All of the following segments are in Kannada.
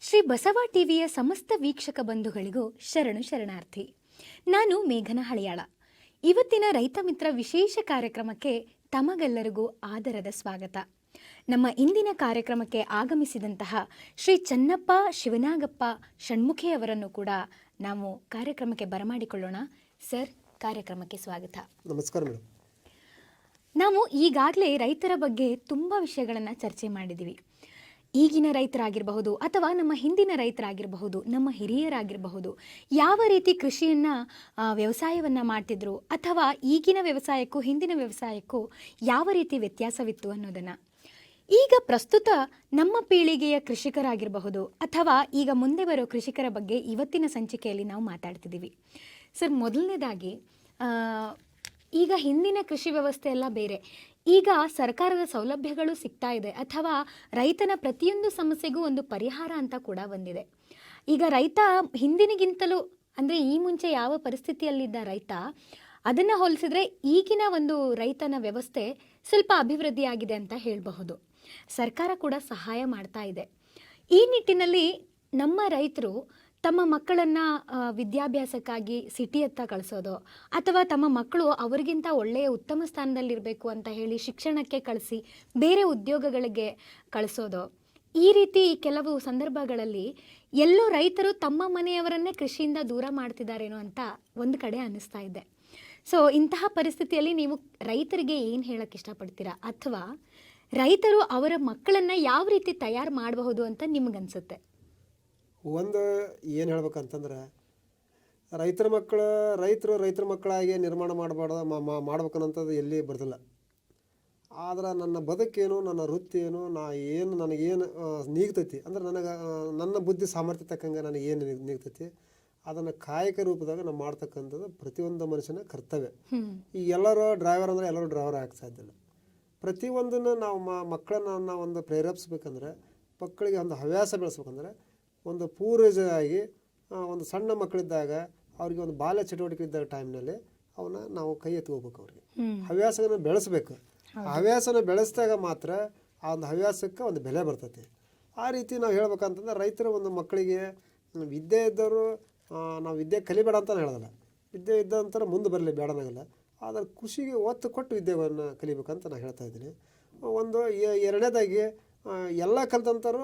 ಶ್ರೀ ಬಸವ ಟಿವಿಯ ಸಮಸ್ತ ವೀಕ್ಷಕ ಬಂಧುಗಳಿಗೂ ಶರಣು ಶರಣಾರ್ಥಿ. ನಾನು ಮೇಘನ ಹಳಿಯಾಳ. ಇವತ್ತಿನ ರೈತ ಮಿತ್ರ ವಿಶೇಷ ಕಾರ್ಯಕ್ರಮಕ್ಕೆ ತಮಗೆಲ್ಲರಿಗೂ ಆದರದ ಸ್ವಾಗತ. ನಮ್ಮ ಇಂದಿನ ಕಾರ್ಯಕ್ರಮಕ್ಕೆ ಆಗಮಿಸಿದಂತಹ ಶ್ರೀ ಚನ್ನಪ್ಪ ಶಿವನಾಗಪ್ಪ ಷಣ್ಮುಖಿಯವರನ್ನು ಕೂಡ ನಾವು ಕಾರ್ಯಕ್ರಮಕ್ಕೆ ಬರಮಾಡಿಕೊಳ್ಳೋಣ. ಸರ್ ಕಾರ್ಯಕ್ರಮಕ್ಕೆ ಸ್ವಾಗತ. ನಮಸ್ಕಾರ ಮೇಡಮ್. ನಾವು ಈಗಾಗಲೇ ರೈತರ ಬಗ್ಗೆ ತುಂಬ ವಿಷಯಗಳನ್ನು ಚರ್ಚೆ ಮಾಡಿದ್ದೀವಿ ಈಗಿನ ರೈತರಾಗಿರಬಹುದು ಅಥವಾ ನಮ್ಮ ಹಿಂದಿನ ರೈತರಾಗಿರಬಹುದು, ನಮ್ಮ ಹಿರಿಯರಾಗಿರಬಹುದು, ಯಾವ ರೀತಿ ಕೃಷಿಯನ್ನು ವ್ಯವಸಾಯವನ್ನು ಮಾಡ್ತಿದ್ರು ಅಥವಾ ಈಗಿನ ವ್ಯವಸಾಯಕ್ಕೂ ಹಿಂದಿನ ವ್ಯವಸಾಯಕ್ಕೂ ಯಾವ ರೀತಿ ವ್ಯತ್ಯಾಸವಿತ್ತು ಅನ್ನೋದನ್ನು. ಈಗ ಪ್ರಸ್ತುತ ನಮ್ಮ ಪೀಳಿಗೆಯ ಕೃಷಿಕರಾಗಿರಬಹುದು ಅಥವಾ ಈಗ ಮುಂದೆ ಬರೋ ಕೃಷಿಕರ ಬಗ್ಗೆ ಇವತ್ತಿನ ಸಂಚಿಕೆಯಲ್ಲಿ ನಾವು ಮಾತಾಡ್ತಿದ್ದೀವಿ. ಸರ್, ಮೊದಲನೇದಾಗಿ ಈಗ ಹಿಂದಿನ ಕೃಷಿ ವ್ಯವಸ್ಥೆ ಎಲ್ಲ ಬೇರೆ. ಈಗ ಸರ್ಕಾರದ ಸೌಲಭ್ಯಗಳು ಸಿಗ್ತಾ ಇದೆ ಅಥವಾ ರೈತನ ಪ್ರತಿಯೊಂದು ಸಮಸ್ಯೆಗೂ ಒಂದು ಪರಿಹಾರ ಅಂತ ಕೂಡ ಬಂದಿದೆ. ಈಗ ರೈತ ಹಿಂದಿನಗಿಂತಲೂ ಅಂದರೆ ಈ ಮುಂಚೆ ಯಾವ ಪರಿಸ್ಥಿತಿಯಲ್ಲಿದ್ದ ರೈತ, ಅದನ್ನು ಹೋಲಿಸಿದ್ರೆ ಈಗಿನ ಒಂದು ರೈತನ ವ್ಯವಸ್ಥೆ ಸ್ವಲ್ಪ ಅಭಿವೃದ್ಧಿಯಾಗಿದೆ ಅಂತ ಹೇಳಬಹುದು. ಸರ್ಕಾರ ಕೂಡ ಸಹಾಯ ಮಾಡ್ತಾ ಇದೆ. ಈ ನಿಟ್ಟಿನಲ್ಲಿ ನಮ್ಮ ರೈತರು ತಮ್ಮ ಮಕ್ಕಳನ್ನು ವಿದ್ಯಾಭ್ಯಾಸಕ್ಕಾಗಿ ಸಿಟಿಯತ್ತ ಕಳಿಸೋದು ಅಥವಾ ತಮ್ಮ ಮಕ್ಕಳು ಅವರಿಗಿಂತ ಒಳ್ಳೆಯ ಉತ್ತಮ ಸ್ಥಾನದಲ್ಲಿರಬೇಕು ಅಂತ ಹೇಳಿ ಶಿಕ್ಷಣಕ್ಕೆ ಕಳಿಸಿ ಬೇರೆ ಉದ್ಯೋಗಗಳಿಗೆ ಕಳಿಸೋದು. ಈ ರೀತಿ ಕೆಲವು ಸಂದರ್ಭಗಳಲ್ಲಿ ಎಲ್ಲೋ ರೈತರು ತಮ್ಮ ಮನೆಯವರನ್ನೇ ಕೃಷಿಯಿಂದ ದೂರ ಮಾಡ್ತಿದ್ದಾರೇನೋ ಅಂತ ಒಂದು ಕಡೆ ಅನ್ನಿಸ್ತಾ ಇದೆ. ಸೊ ಇಂತಹ ಪರಿಸ್ಥಿತಿಯಲ್ಲಿ ನೀವು ರೈತರಿಗೆ ಏನು ಹೇಳಕ್ಕೆ ಇಷ್ಟಪಡ್ತೀರಾ? ಅಥವಾ ರೈತರು ಅವರ ಮಕ್ಕಳನ್ನು ಯಾವ ರೀತಿ ತಯಾರು ಮಾಡಬಹುದು ಅಂತ ನಿಮಗನ್ಸುತ್ತೆ? ಒಂದು ಏನು ಹೇಳ್ಬೇಕಂತಂದ್ರೆ ರೈತರ ಮಕ್ಕಳು ರೈತರು ರೈತರ ಮಕ್ಕಳಾಗಿ ನಿರ್ಮಾಣ ಮಾಡಬಾರ್ದು ಮಾಡ್ಬೇಕನ್ನೋಂಥದ್ದು ಎಲ್ಲಿ ಬರ್ದಿಲ್ಲ. ಆದ್ರೆ ನನ್ನ ಬದುಕೇನು ನನ್ನ ವೃತ್ತಿ ಏನು ನಾ ಏನು ನನಗೇನು ನೀಗ್ತೈತಿ ಅಂದ್ರೆ ನನಗೆ ನನ್ನ ಬುದ್ಧಿ ಸಾಮರ್ಥ್ಯ ತಕ್ಕಂಗೆ ನನಗೆ ಏನು ನೀಗ್- ನೀಗ್ತೈತಿ ಅದನ್ನು ಕಾಯಕ ರೂಪದಾಗ ನಾವು ಮಾಡ್ತಕ್ಕಂಥದ್ದು ಪ್ರತಿಯೊಂದು ಮನುಷ್ಯನ ಕರ್ತವ್ಯ. ಈ ಎಲ್ಲರೂ ಡ್ರೈವರ್ ಅಂದರೆ ಎಲ್ಲರೂ ಡ್ರೈವರ್ ಇಲ್ಲ. ಪ್ರತಿಯೊಂದನ್ನು ನಾವು ಮ ಮಕ್ಕಳನ್ನ ನಾವು ಒಂದು ಪ್ರೇರೇಪಿಸ್ಬೇಕಂದ್ರೆ ಮಕ್ಕಳಿಗೆ ಒಂದು ಹವ್ಯಾಸ ಬೆಳೆಸ್ಬೇಕಂದ್ರೆ ಒಂದು ಪೂರ್ವಜರಾಗಿ ಒಂದು ಸಣ್ಣ ಮಕ್ಕಳಿದ್ದಾಗ ಅವ್ರಿಗೆ ಒಂದು ಬಾಲ್ಯ ಚಟುವಟಿಕೆ ಇದ್ದಾಗ ಟೈಮ್ನಲ್ಲಿ ಅವನ್ನ ನಾವು ಕೈ ಎತ್ಕೋಬೇಕು ಅವ್ರಿಗೆ. ಹವ್ಯಾಸಗಳನ್ನ ಬೆಳೆಸ್ಬೇಕು. ಹವ್ಯಾಸನ ಬೆಳೆಸಿದಾಗ ಮಾತ್ರ ಆ ಒಂದು ಹವ್ಯಾಸಕ್ಕೆ ಒಂದು ಬೆಲೆ ಬರ್ತೈತಿ. ಆ ರೀತಿ ನಾವು ಹೇಳ್ಬೇಕಂತಂದ್ರೆ ರೈತರ ಒಂದು ಮಕ್ಕಳಿಗೆ ವಿದ್ಯೆ ಇದ್ದವರು ನಾವು ವಿದ್ಯೆ ಕಲಿಬೇಡ ಅಂತ ಹೇಳೋದಲ್ಲ. ವಿದ್ಯೆ ಇದ್ದಂತರ ಮುಂದೆ ಬರಲಿ ಬೇಡನಾಗಲ್ಲ ಆದರೆ ಕೃಷಿಗೆ ಒತ್ತು ಕೊಟ್ಟು ವಿದ್ಯೆಗಳನ್ನು ಕಲಿಬೇಕಂತ ನಾನು ಹೇಳ್ತಾ ಇದ್ದೀನಿ. ಒಂದು ಎರಡನೇದಾಗಿ ಎಲ್ಲ ಕಲ್ತಂಥವ್ರು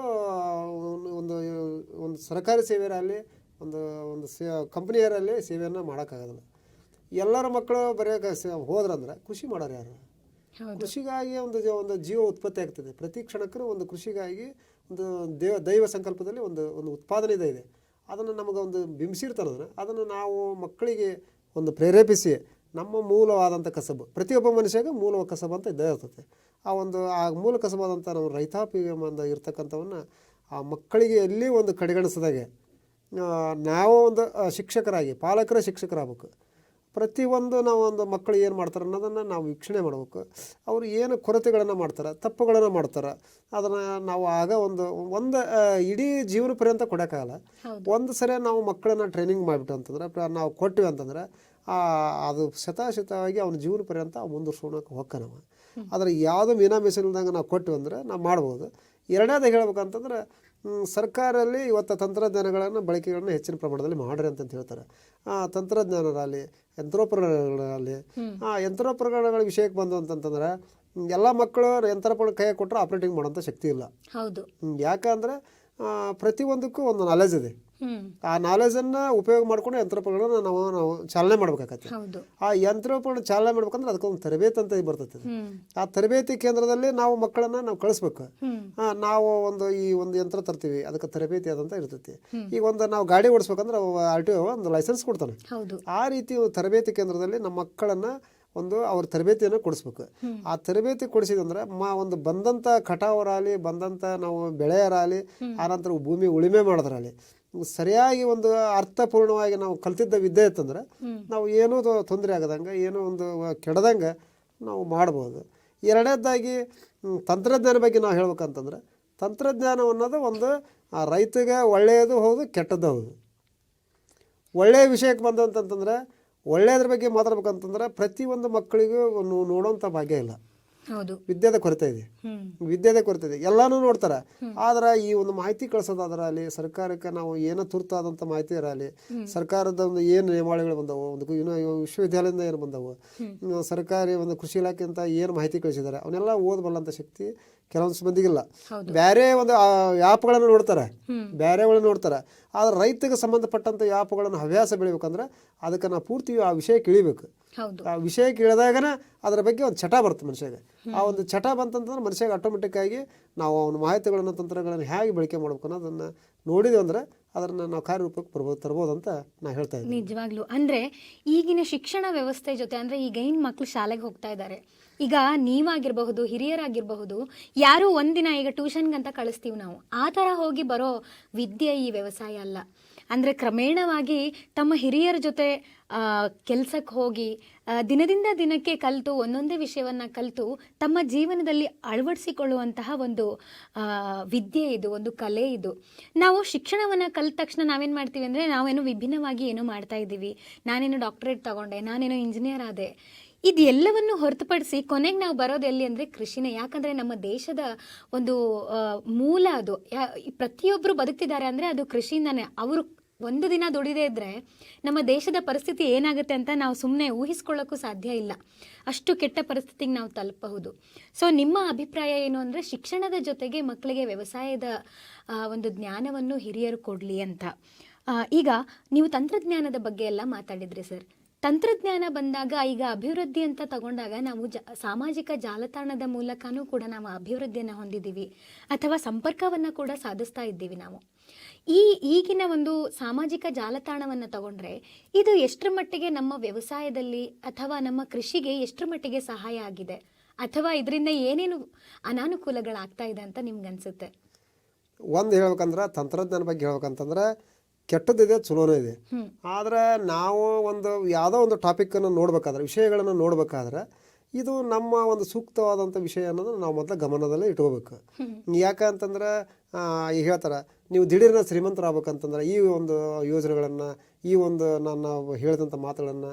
ಒಂದು- ಒಂದು ಸರ್ಕಾರಿ ಸೇವೆಯಲ್ಲಿ ಒಂದು ಒಂದು ಸೇ ಕಂಪ್ನಿಯರಲ್ಲಿ ಸೇವೆಯನ್ನು ಮಾಡೋಕ್ಕಾಗೋದಿಲ್ಲ ಎಲ್ಲರ ಮಕ್ಕಳು ಬರೆಯೋಕೆ ಹೋದ್ರಂದ್ರೆ ಕೃಷಿ ಮಾಡೋರು ಯಾರು? ಕೃಷಿಗಾಗಿ ಒಂದು ಒಂದು ಜೀವ ಉತ್ಪತ್ತಿ ಆಗ್ತದೆ. ಪ್ರತಿ ಕ್ಷಣಕ್ಕೂ ಒಂದು ಕೃಷಿಗಾಗಿ ಒಂದು ದೇವ ದೈವ ಸಂಕಲ್ಪದಲ್ಲಿ ಒಂದು ಒಂದು ಉತ್ಪಾದನೆ ಇದೆ. ಇದೆ ಅದನ್ನು ನಮಗೆ ಒಂದು ಬಿಂಬಿಸಿರ್ತಾರೆ ಅದನ್ನು ನಾವು ಮಕ್ಕಳಿಗೆ ಒಂದು ಪ್ರೇರೇಪಿಸಿ ನಮ್ಮ ಮೂಲವಾದಂಥ ಕಸಬು. ಪ್ರತಿಯೊಬ್ಬ ಮನುಷ್ಯಗೆ ಮೂಲ ಕಸಬು ಅಂತ ಇದ್ದೇ ಇರ್ತದೆ. ಆ ಒಂದು ಆ ಮೂಲ ಕಸಬಾದಂಥ ನಾವು ರೈತಾಪಿ ಒಂದು ಇರ್ತಕ್ಕಂಥವನ್ನ ಆ ಮಕ್ಕಳಿಗೆ ಎಲ್ಲಿ ಒಂದು ಕಡೆಗಣಿಸಿದಾಗೆ ನಾವು ಒಂದು ಶಿಕ್ಷಕರಾಗಿ ಪಾಲಕರ ಶಿಕ್ಷಕರಾಗಬೇಕು. ಪ್ರತಿಯೊಂದು ನಾವು ಒಂದು ಮಕ್ಕಳು ಏನು ಮಾಡ್ತಾರೆ ಅನ್ನೋದನ್ನು ನಾವು ವೀಕ್ಷಣೆ ಮಾಡಬೇಕು. ಅವರು ಏನು ಕೊರತೆಗಳನ್ನು ಮಾಡ್ತಾರೆ ತಪ್ಪುಗಳನ್ನು ಮಾಡ್ತಾರೆ ಅದನ್ನು ನಾವು ಆಗ ಒಂದು ಒಂದು ಇಡೀ ಜೀವನ ಪರ್ಯಂತ ಕೊಡೋಕ್ಕಾಗಲ್ಲ. ಒಂದು ಸರಿ ನಾವು ಮಕ್ಕಳನ್ನ ಟ್ರೈನಿಂಗ್ ಮಾಡಿಬಿಟ್ಟು ಅಂತಂದ್ರೆ ನಾವು ಕೊಟ್ಟಿವಿ ಅಂತಂದ್ರೆ ಅದು ಶತಾಶತವಾಗಿ ಅವನ ಜೀವನ ಪರ್ಯಂತ ಮುಂದುವರ್ಸ್ಕೊಳಕ್ಕೆ ಹೊಕ್ಕನವ. ಆದರೆ ಯಾವುದೋ ಮೀನಾ ಮೀಸಲಿಲ್ದಂಗೆ ನಾವು ಕೊಟ್ಟು ಅಂದ್ರೆ ನಾವು ಮಾಡ್ಬೋದು. ಎರಡನೇದು ಹೇಳ್ಬೇಕಂತಂದ್ರೆ ಸರ್ಕಾರಲ್ಲಿ ಇವತ್ತು ತಂತ್ರಜ್ಞಾನಗಳನ್ನು ಬಳಕೆಗಳನ್ನು ಹೆಚ್ಚಿನ ಪ್ರಮಾಣದಲ್ಲಿ ಮಾಡ್ರಿ ಅಂತಂತ ಹೇಳ್ತಾರೆ. ಆ, ತಂತ್ರಜ್ಞಾನರಲ್ಲಿ ಯಂತ್ರೋಪಕರಣಗಳಲ್ಲಿ ಆ ಯಂತ್ರೋಪಕರಣಗಳ ವಿಷಯಕ್ಕೆ ಬಂದು ಅಂತಂತಂದ್ರೆ ಎಲ್ಲ ಮಕ್ಕಳು ಯಂತ್ರೋಪಕರಣ ಕೈ ಕೊಟ್ಟರೆ ಆಪ್ರೇಟಿಂಗ್ ಮಾಡೋಂಥ ಶಕ್ತಿ ಇಲ್ಲ. ಹೌದು. ಯಾಕಂದರೆ ಪ್ರತಿಯೊಂದಕ್ಕೂ ಒಂದು ನಾಲೆಜ್ ಇದೆ. ಆ ನಾಲೆಜನ್ನು ಉಪಯೋಗ ಮಾಡ್ಕೊಂಡು ಯಂತ್ರೋಪಕರಣ ನಾವು ನಾವು ಚಾಲನೆ ಮಾಡ್ಬೇಕಾಗತ್ತೆ. ಆ ಯಂತ್ರೋಪಕರಣ ಚಾಲನೆ ಮಾಡ್ಬೇಕಂದ್ರೆ ಅದಕ್ಕೊಂದು ತರಬೇತಿ ಅಂತ ಬರ್ತೈತೆ ಹ್ಮ್. ಆ ತರಬೇತಿ ಕೇಂದ್ರದಲ್ಲಿ ನಾವು ಮಕ್ಕಳನ್ನ ನಾವು ಕಳಿಸ್ಬೇಕು. ನಾವು ಒಂದು ಈ ಒಂದು ಯಂತ್ರ ತರ್ತೀವಿ ಅದಕ್ಕೆ ತರಬೇತಿ ಆದಂತ ಇರ್ತೈತಿ. ಈಗ ಒಂದು ನಾವು ಗಾಡಿ ಓಡಿಸ್ಬೇಕಂದ್ರೆ ಆರ್ ಟಿ ಒಂದು ಲೈಸೆನ್ಸ್ ಕೊಡ್ತಾನೆ. ಆ ರೀತಿ ತರಬೇತಿ ಕೇಂದ್ರದಲ್ಲಿ ನಮ್ಮ ಮಕ್ಕಳನ್ನ ಒಂದು ಅವ್ರ ತರಬೇತಿಯನ್ನು ಕೊಡಿಸ್ಬೇಕು. ಆ ತರಬೇತಿ ಕೊಡಿಸಿದಂದ್ರೆ ಮಾ ಒಂದು ಬಂದಂಥ ಕಟಾವರಾಗಲಿ ಬಂದಂಥ ನಾವು ಬೆಳೆಯರಾಗಲಿ ಆನಂತರ ಭೂಮಿ ಉಳುಮೆ ಮಾಡೋದ್ರಾಗಲಿ ಸರಿಯಾಗಿ ಒಂದು ಅರ್ಥಪೂರ್ಣವಾಗಿ ನಾವು ಕಲ್ತಿದ್ದ ವಿದ್ಯೆ ಇತ್ತಂದ್ರೆ ನಾವು ಏನೂ ತೊಂದರೆ ಆಗದಂಗೆ ಏನೋ ಒಂದು ಕೆಡದಂಗೆ ನಾವು ಮಾಡ್ಬೋದು. ಎರಡನೇದಾಗಿ ತಂತ್ರಜ್ಞಾನ ಬಗ್ಗೆ ನಾವು ಹೇಳ್ಬೇಕಂತಂದ್ರೆ ತಂತ್ರಜ್ಞಾನ ಅನ್ನೋದು ಒಂದು ಆ ರೈತಗೆ ಒಳ್ಳೆಯದು ಹೌದು ಕೆಟ್ಟದ್ದು ಹೌದು. ಒಳ್ಳೆಯ ವಿಷಯಕ್ಕೆ ಬಂದಂತಂತಂದ್ರೆ ಒಳ್ಳೆಯದ್ರ ಬಗ್ಗೆ ಮಾತಾಡ್ಬೇಕಂತಂದ್ರೆ ಪ್ರತಿಯೊಂದು ಮಕ್ಕಳಿಗೂ ನೋಡೋಂಥ ಭಾಗ್ಯ ಇಲ್ಲ. ವಿದ್ಯೆದ ಕೊರತೆ ಇದೆ. ವಿದ್ಯಾದ ಕೊರತೆ ಇದೆ. ಎಲ್ಲಾನು ನೋಡ್ತಾರ. ಆದ್ರೆ ಈ ಒಂದು ಮಾಹಿತಿ ಕಳ್ಸೋದಾದ್ರಲ್ಲಿ ಸರ್ಕಾರಕ್ಕೆ ನಾವು ಏನೋ ತುರ್ತಾದಂಥ ಮಾಹಿತಿ ಇರಲಿ ಸರ್ಕಾರದ ಒಂದು ಏನು ನಿಯಮಾವಳಿಗಳು ಬಂದವು ಒಂದು ವಿಶ್ವವಿದ್ಯಾಲಯದಿಂದ ಏನು ಬಂದವು ಸರ್ಕಾರಿ ಒಂದು ಕೃಷಿ ಇಲಾಖೆ ಅಂತ ಏನು ಮಾಹಿತಿ ಕಳಿಸಿದ್ದಾರೆ ಅವನ್ನೆಲ್ಲ ಓದಬಲ್ಲಂಥ ಶಕ್ತಿ ಕೆಲವೊಂದು ಮಂದಿಗಿಲ್ಲ. ಬೇರೆ ಒಂದು ಆ್ಯಪ್ಗಳನ್ನು ನೋಡ್ತಾರೆ. ಬೇರೆಗಳನ್ನ ನೋಡ್ತಾರೆ. ಆದರೆ ರೈತಗೆ ಸಂಬಂಧಪಟ್ಟಂಥ ಆ್ಯಪ್ಗಳನ್ನು ಹವ್ಯಾಸ ಬೆಳಿಬೇಕಂದ್ರೆ ಅದಕ್ಕೆ ನಾವು ಪೂರ್ತಿ ಆ ವಿಷಯ ಇಳಿಬೇಕು ಆ ವಿಷಯ ಕೇಳಿದಾಗನ ಅದರ ಬಗ್ಗೆ ಒಂದು ಚಟ ಬರುತ್ತೆ ಮನುಷ್ಯಗೆ. ಆ ಒಂದು ಚಟ ಬಂತಂತಂದ್ರೆ ಮನುಷ್ಯಗೆ ಆಟೋಮೆಟಿಕ್ ಆಗಿ ನಾವು ಅವನ ಮಾಹಿತಿಗಳನ್ನು ತಂತ್ರಗಳನ್ನು ಹೇಗೆ ಬಳಕೆ ಮಾಡ್ಬೇಕು ಅನ್ನೋದನ್ನು ನೋಡಿದೆ ಅಂದ್ರೆ ಅದನ್ನು ನಾವು ಕಾರ್ಯರೂಪಕ್ಕೆ ಬರ್ಬೋದು ತರ್ಬೋದು ಅಂತ ನಾ ಹೇಳ್ತಾ ಇದ್ದೀನಿ. ನಿಜವಾಗ್ಲು. ಅಂದ್ರೆ ಈಗಿನ ಶಿಕ್ಷಣ ವ್ಯವಸ್ಥೆ ಜೊತೆ, ಅಂದ್ರೆ ಈಗ ಏನ್ ಮಕ್ಳು ಶಾಲೆಗೆ ಹೋಗ್ತಾ ಇದ್ದಾರೆ ಈಗ ನೀವಾಗಿರಬಹುದು, ಹಿರಿಯರಾಗಿರಬಹುದು, ಯಾರು ಒಂದಿನ ಈಗ ಟ್ಯೂಷನ್ಗಂತ ಕಳಿಸ್ತೀವಿ ನಾವು. ಆ ಥರ ಹೋಗಿ ಬರೋ ವಿದ್ಯೆ ಈ ವ್ಯವಸಾಯ ಅಲ್ಲ. ಅಂದ್ರೆ ಕ್ರಮೇಣವಾಗಿ ತಮ್ಮ ಹಿರಿಯರ ಜೊತೆ ಕೆಲಸಕ್ಕೆ ಹೋಗಿ ದಿನದಿಂದ ದಿನಕ್ಕೆ ಕಲಿತು, ಒಂದೊಂದೇ ವಿಷಯವನ್ನು ಕಲಿತು, ತಮ್ಮ ಜೀವನದಲ್ಲಿ ಅಳವಡಿಸಿಕೊಳ್ಳುವಂತಹ ಒಂದು ವಿದ್ಯೆ ಇದು, ಒಂದು ಕಲೆ ಇದು. ನಾವು ಶಿಕ್ಷಣವನ್ನು ಕಲಿತ ತಕ್ಷಣ ನಾವೇನು ಮಾಡ್ತೀವಿ ಅಂದರೆ ನಾವೇನು ವಿಭಿನ್ನವಾಗಿ ಏನು ಮಾಡ್ತಾ ಇದ್ದೀವಿ. ನಾನೇನು ಡಾಕ್ಟ್ರೇಟ್ ತಗೊಂಡೆ, ನಾನೇನು ಇಂಜಿನಿಯರ್ ಆದೆ. ಇದೆಲ್ಲವನ್ನು ಹೊರತುಪಡಿಸಿ ಕೊನೆಗೆ ನಾವು ಬರೋದು ಎಲ್ಲಿ ಅಂದರೆ ಕೃಷಿನೇ. ಯಾಕಂದರೆ ನಮ್ಮ ದೇಶದ ಒಂದು ಮೂಲ ಅದು. ಪ್ರತಿಯೊಬ್ಬರು ಬದುಕ್ತಿದ್ದಾರೆ ಅಂದರೆ ಅದು ಕೃಷಿಯಿಂದಾನೆ. ಅವರು ಒಂದು ದಿನ ದುಡಿದೇ ಇದ್ದರೆ ನಮ್ಮ ದೇಶದ ಪರಿಸ್ಥಿತಿ ಏನಾಗುತ್ತೆ ಅಂತ ನಾವು ಸುಮ್ಮನೆ ಊಹಿಸ್ಕೊಳ್ಳೋಕ್ಕೂ ಸಾಧ್ಯ ಇಲ್ಲ. ಅಷ್ಟು ಕೆಟ್ಟ ಪರಿಸ್ಥಿತಿಗೆ ನಾವು ತಲುಪಬಹುದು. ಸೊ ನಿಮ್ಮ ಅಭಿಪ್ರಾಯ ಏನು ಅಂದರೆ ಶಿಕ್ಷಣದ ಜೊತೆಗೆ ಮಕ್ಕಳಿಗೆ ವ್ಯವಸಾಯದ ಒಂದು ಜ್ಞಾನವನ್ನು ಹಿರಿಯರು ಕೊಡಲಿ ಅಂತ. ಈಗ ನೀವು ತಂತ್ರಜ್ಞಾನದ ಬಗ್ಗೆ ಎಲ್ಲ ಮಾತಾಡಿದ್ರಿ ಸರ್. ತಂತ್ರಜ್ಞಾನ ಬಂದಾಗ, ಈಗ ಅಭಿವೃದ್ಧಿ ಅಂತ ತಗೊಂಡಾಗ ನಾವು ಸಾಮಾಜಿಕ ಜಾಲತಾಣದ ಮೂಲಕನೂ ಕೂಡ ನಾವು ಅಭಿವೃದ್ಧಿಯನ್ನು ಹೊಂದಿದ್ದೀವಿ. ಅಥವಾ ಸಂಪರ್ಕವನ್ನು ಕೂಡ ಸಾಧಿಸ್ತಾ ಇದ್ದೀವಿ ನಾವು. ಈ ಈಗಿನ ಒಂದು ಸಾಮಾಜಿಕ ಜಾಲತಾಣವನ್ನು ತಗೊಂಡ್ರೆ, ಇದು ಎಷ್ಟರ ಮಟ್ಟಿಗೆ ನಮ್ಮ ವ್ಯವಸಾಯದಲ್ಲಿ ಅಥವಾ ನಮ್ಮ ಕೃಷಿಗೆ ಎಷ್ಟರ ಮಟ್ಟಿಗೆ ಸಹಾಯ ಆಗಿದೆ? ಅಥವಾ ಇದರಿಂದ ಏನೇನು ಅನಾನುಕೂಲಗಳಾಗ್ತಾ ಇದೆ ಅಂತ ನಿಮ್ಗೆ ಅನ್ಸುತ್ತೆ ಒಂದು ಹೇಳ್ಬೇಕಂದ್ರೆ, ತಂತ್ರಜ್ಞಾನ ಬಗ್ಗೆ ಹೇಳ್ಬೇಕಂತಂದ್ರೆ ಕೆಟ್ಟದಿದೆ ಚಲೋನೇ ಇದೆ. ಆದರೆ ನಾವು ಒಂದು ಯಾವುದೋ ಒಂದು ಟಾಪಿಕನ್ನು ನೋಡಬೇಕಾದ್ರೆ ವಿಷಯಗಳನ್ನು ನೋಡಬೇಕಾದ್ರೆ ಇದು ನಮ್ಮ ಒಂದು ಸೂಕ್ತವಾದಂಥ ವಿಷಯ ಅನ್ನೋದು ನಾವು ಮೊದಲು ಗಮನದಲ್ಲೇ ಇಟ್ಕೋಬೇಕು. ಯಾಕಂತಂದ್ರೆ ಹೇಳ್ತಾರೆ ನೀವು ದಿಢೀರ್ನ ಶ್ರೀಮಂತರಾಗಬೇಕಂತಂದ್ರೆ ಈ ಒಂದು ಯೋಜನೆಗಳನ್ನು ಈ ಒಂದು ನಾನು ಹೇಳಿದಂಥ ಮಾತುಗಳನ್ನು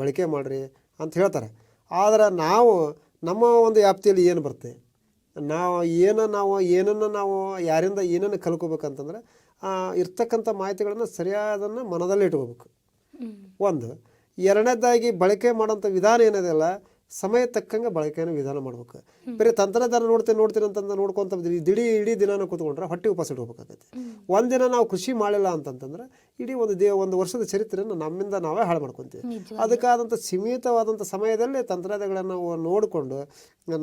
ಬಳಕೆ ಮಾಡಿರಿ ಅಂತ ಹೇಳ್ತಾರೆ. ಆದರೆ ನಾವು ನಮ್ಮ ಒಂದು ವ್ಯಾಪ್ತಿಯಲ್ಲಿ ಏನು ಬರುತ್ತೆ? ನಾವು ಏನು ನಾವು ಏನನ್ನು ನಾವು ಯಾರಿಂದ ಏನನ್ನು ಕಲ್ಕೋಬೇಕಂತಂದ್ರೆ ಇರ್ತಕ್ಕಂಥ ಮಾಹಿತಿಗಳನ್ನು ಸರಿಯಾದನ್ನು ಮನದಲ್ಲಿ ಇಟ್ಕೋಬೇಕು. ಒಂದು ಎರಡನೇದಾಗಿ ಬಳಕೆ ಮಾಡೋಂಥ ವಿಧಾನ ಏನಿದೆಯಲ್ಲ ಸಮಯ ತಕ್ಕಂಗೆ ಬಳಕೆಯನ್ನು ವಿಧಾನ ಮಾಡ್ಬೇಕು. ಬೇರೆ ತಂತ್ರಜ್ಞಾನ ನೋಡ್ತೇನೆ ನೋಡ್ತೀನಿ ಅಂತಂದು ನೋಡ್ಕೊಂತ ದಿಢೀ ಇಡೀ ದಿನ ಕೂತ್ಕೊಂಡ್ರೆ ಹೊಟ್ಟೆ ಉಪವಾಸ ಇಟ್ಕೋಬೇಕಾಗತ್ತೆ. ಒಂದಿನ ನಾವು ಕೃಷಿ ಮಾಡಿಲ್ಲ ಅಂತಂತಂದ್ರೆ ಇಡೀ ಒಂದು ದೇ ಒಂದು ವರ್ಷದ ಚರಿತ್ರೆಯನ್ನು ನಮ್ಮಿಂದ ನಾವೇ ಹಾಳು ಮಾಡ್ಕೊತೀವಿ. ಅದಕ್ಕಾದಂಥ ಸೀಮಿತವಾದಂಥ ಸಮಯದಲ್ಲೇ ತಂತ್ರಜ್ಞಾನಗಳನ್ನು ನಾವು ನೋಡಿಕೊಂಡು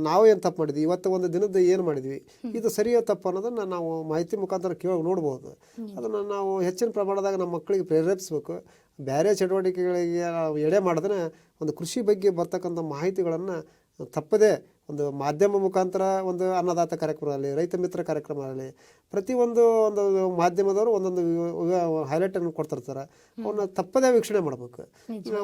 ನಾವು ಏನು ತಪ್ಪು ಮಾಡಿದ್ವಿ? ಇವತ್ತು ಒಂದು ದಿನದ ಏನು ಮಾಡಿದ್ವಿ? ಇದು ಸರಿಯೋ ತಪ್ಪು ಅನ್ನೋದನ್ನು ನಾವು ಮಾಹಿತಿ ಮುಖಾಂತರ ಕೇಳಿ ನೋಡ್ಬೋದು. ಅದನ್ನು ನಾವು ಹೆಚ್ಚಿನ ಪ್ರಮಾಣದಾಗ ನಮ್ಮ ಮಕ್ಕಳಿಗೆ ಪ್ರೇರೇಪಿಸ್ಬೇಕು. ಬೇರೆ ಚಟುವಟಿಕೆಗಳಿಗೆ ನಾವು ಎಡೆ ಮಾಡಿದ್ರೆ ಒಂದು ಕೃಷಿ ಬಗ್ಗೆ ಬರ್ತಕ್ಕಂಥ ಮಾಹಿತಿಗಳನ್ನು ತಪ್ಪದೇ ಒಂದು ಮಾಧ್ಯಮ ಮುಖಾಂತರ ಒಂದು ಅನ್ನದಾತ ಕಾರ್ಯಕ್ರಮ ಆಗಲಿ ರೈತ ಮಿತ್ರ ಕಾರ್ಯಕ್ರಮ ಆಗಲಿ ಪ್ರತಿಯೊಂದು ಒಂದು ಮಾಧ್ಯಮದವರು ಒಂದೊಂದು ಹೈಲೈಟನ್ನು ಕೊಡ್ತಿರ್ತಾರೆ. ಅವನ್ನ ತಪ್ಪದೇ ವೀಕ್ಷಣೆ ಮಾಡ್ಬೇಕು.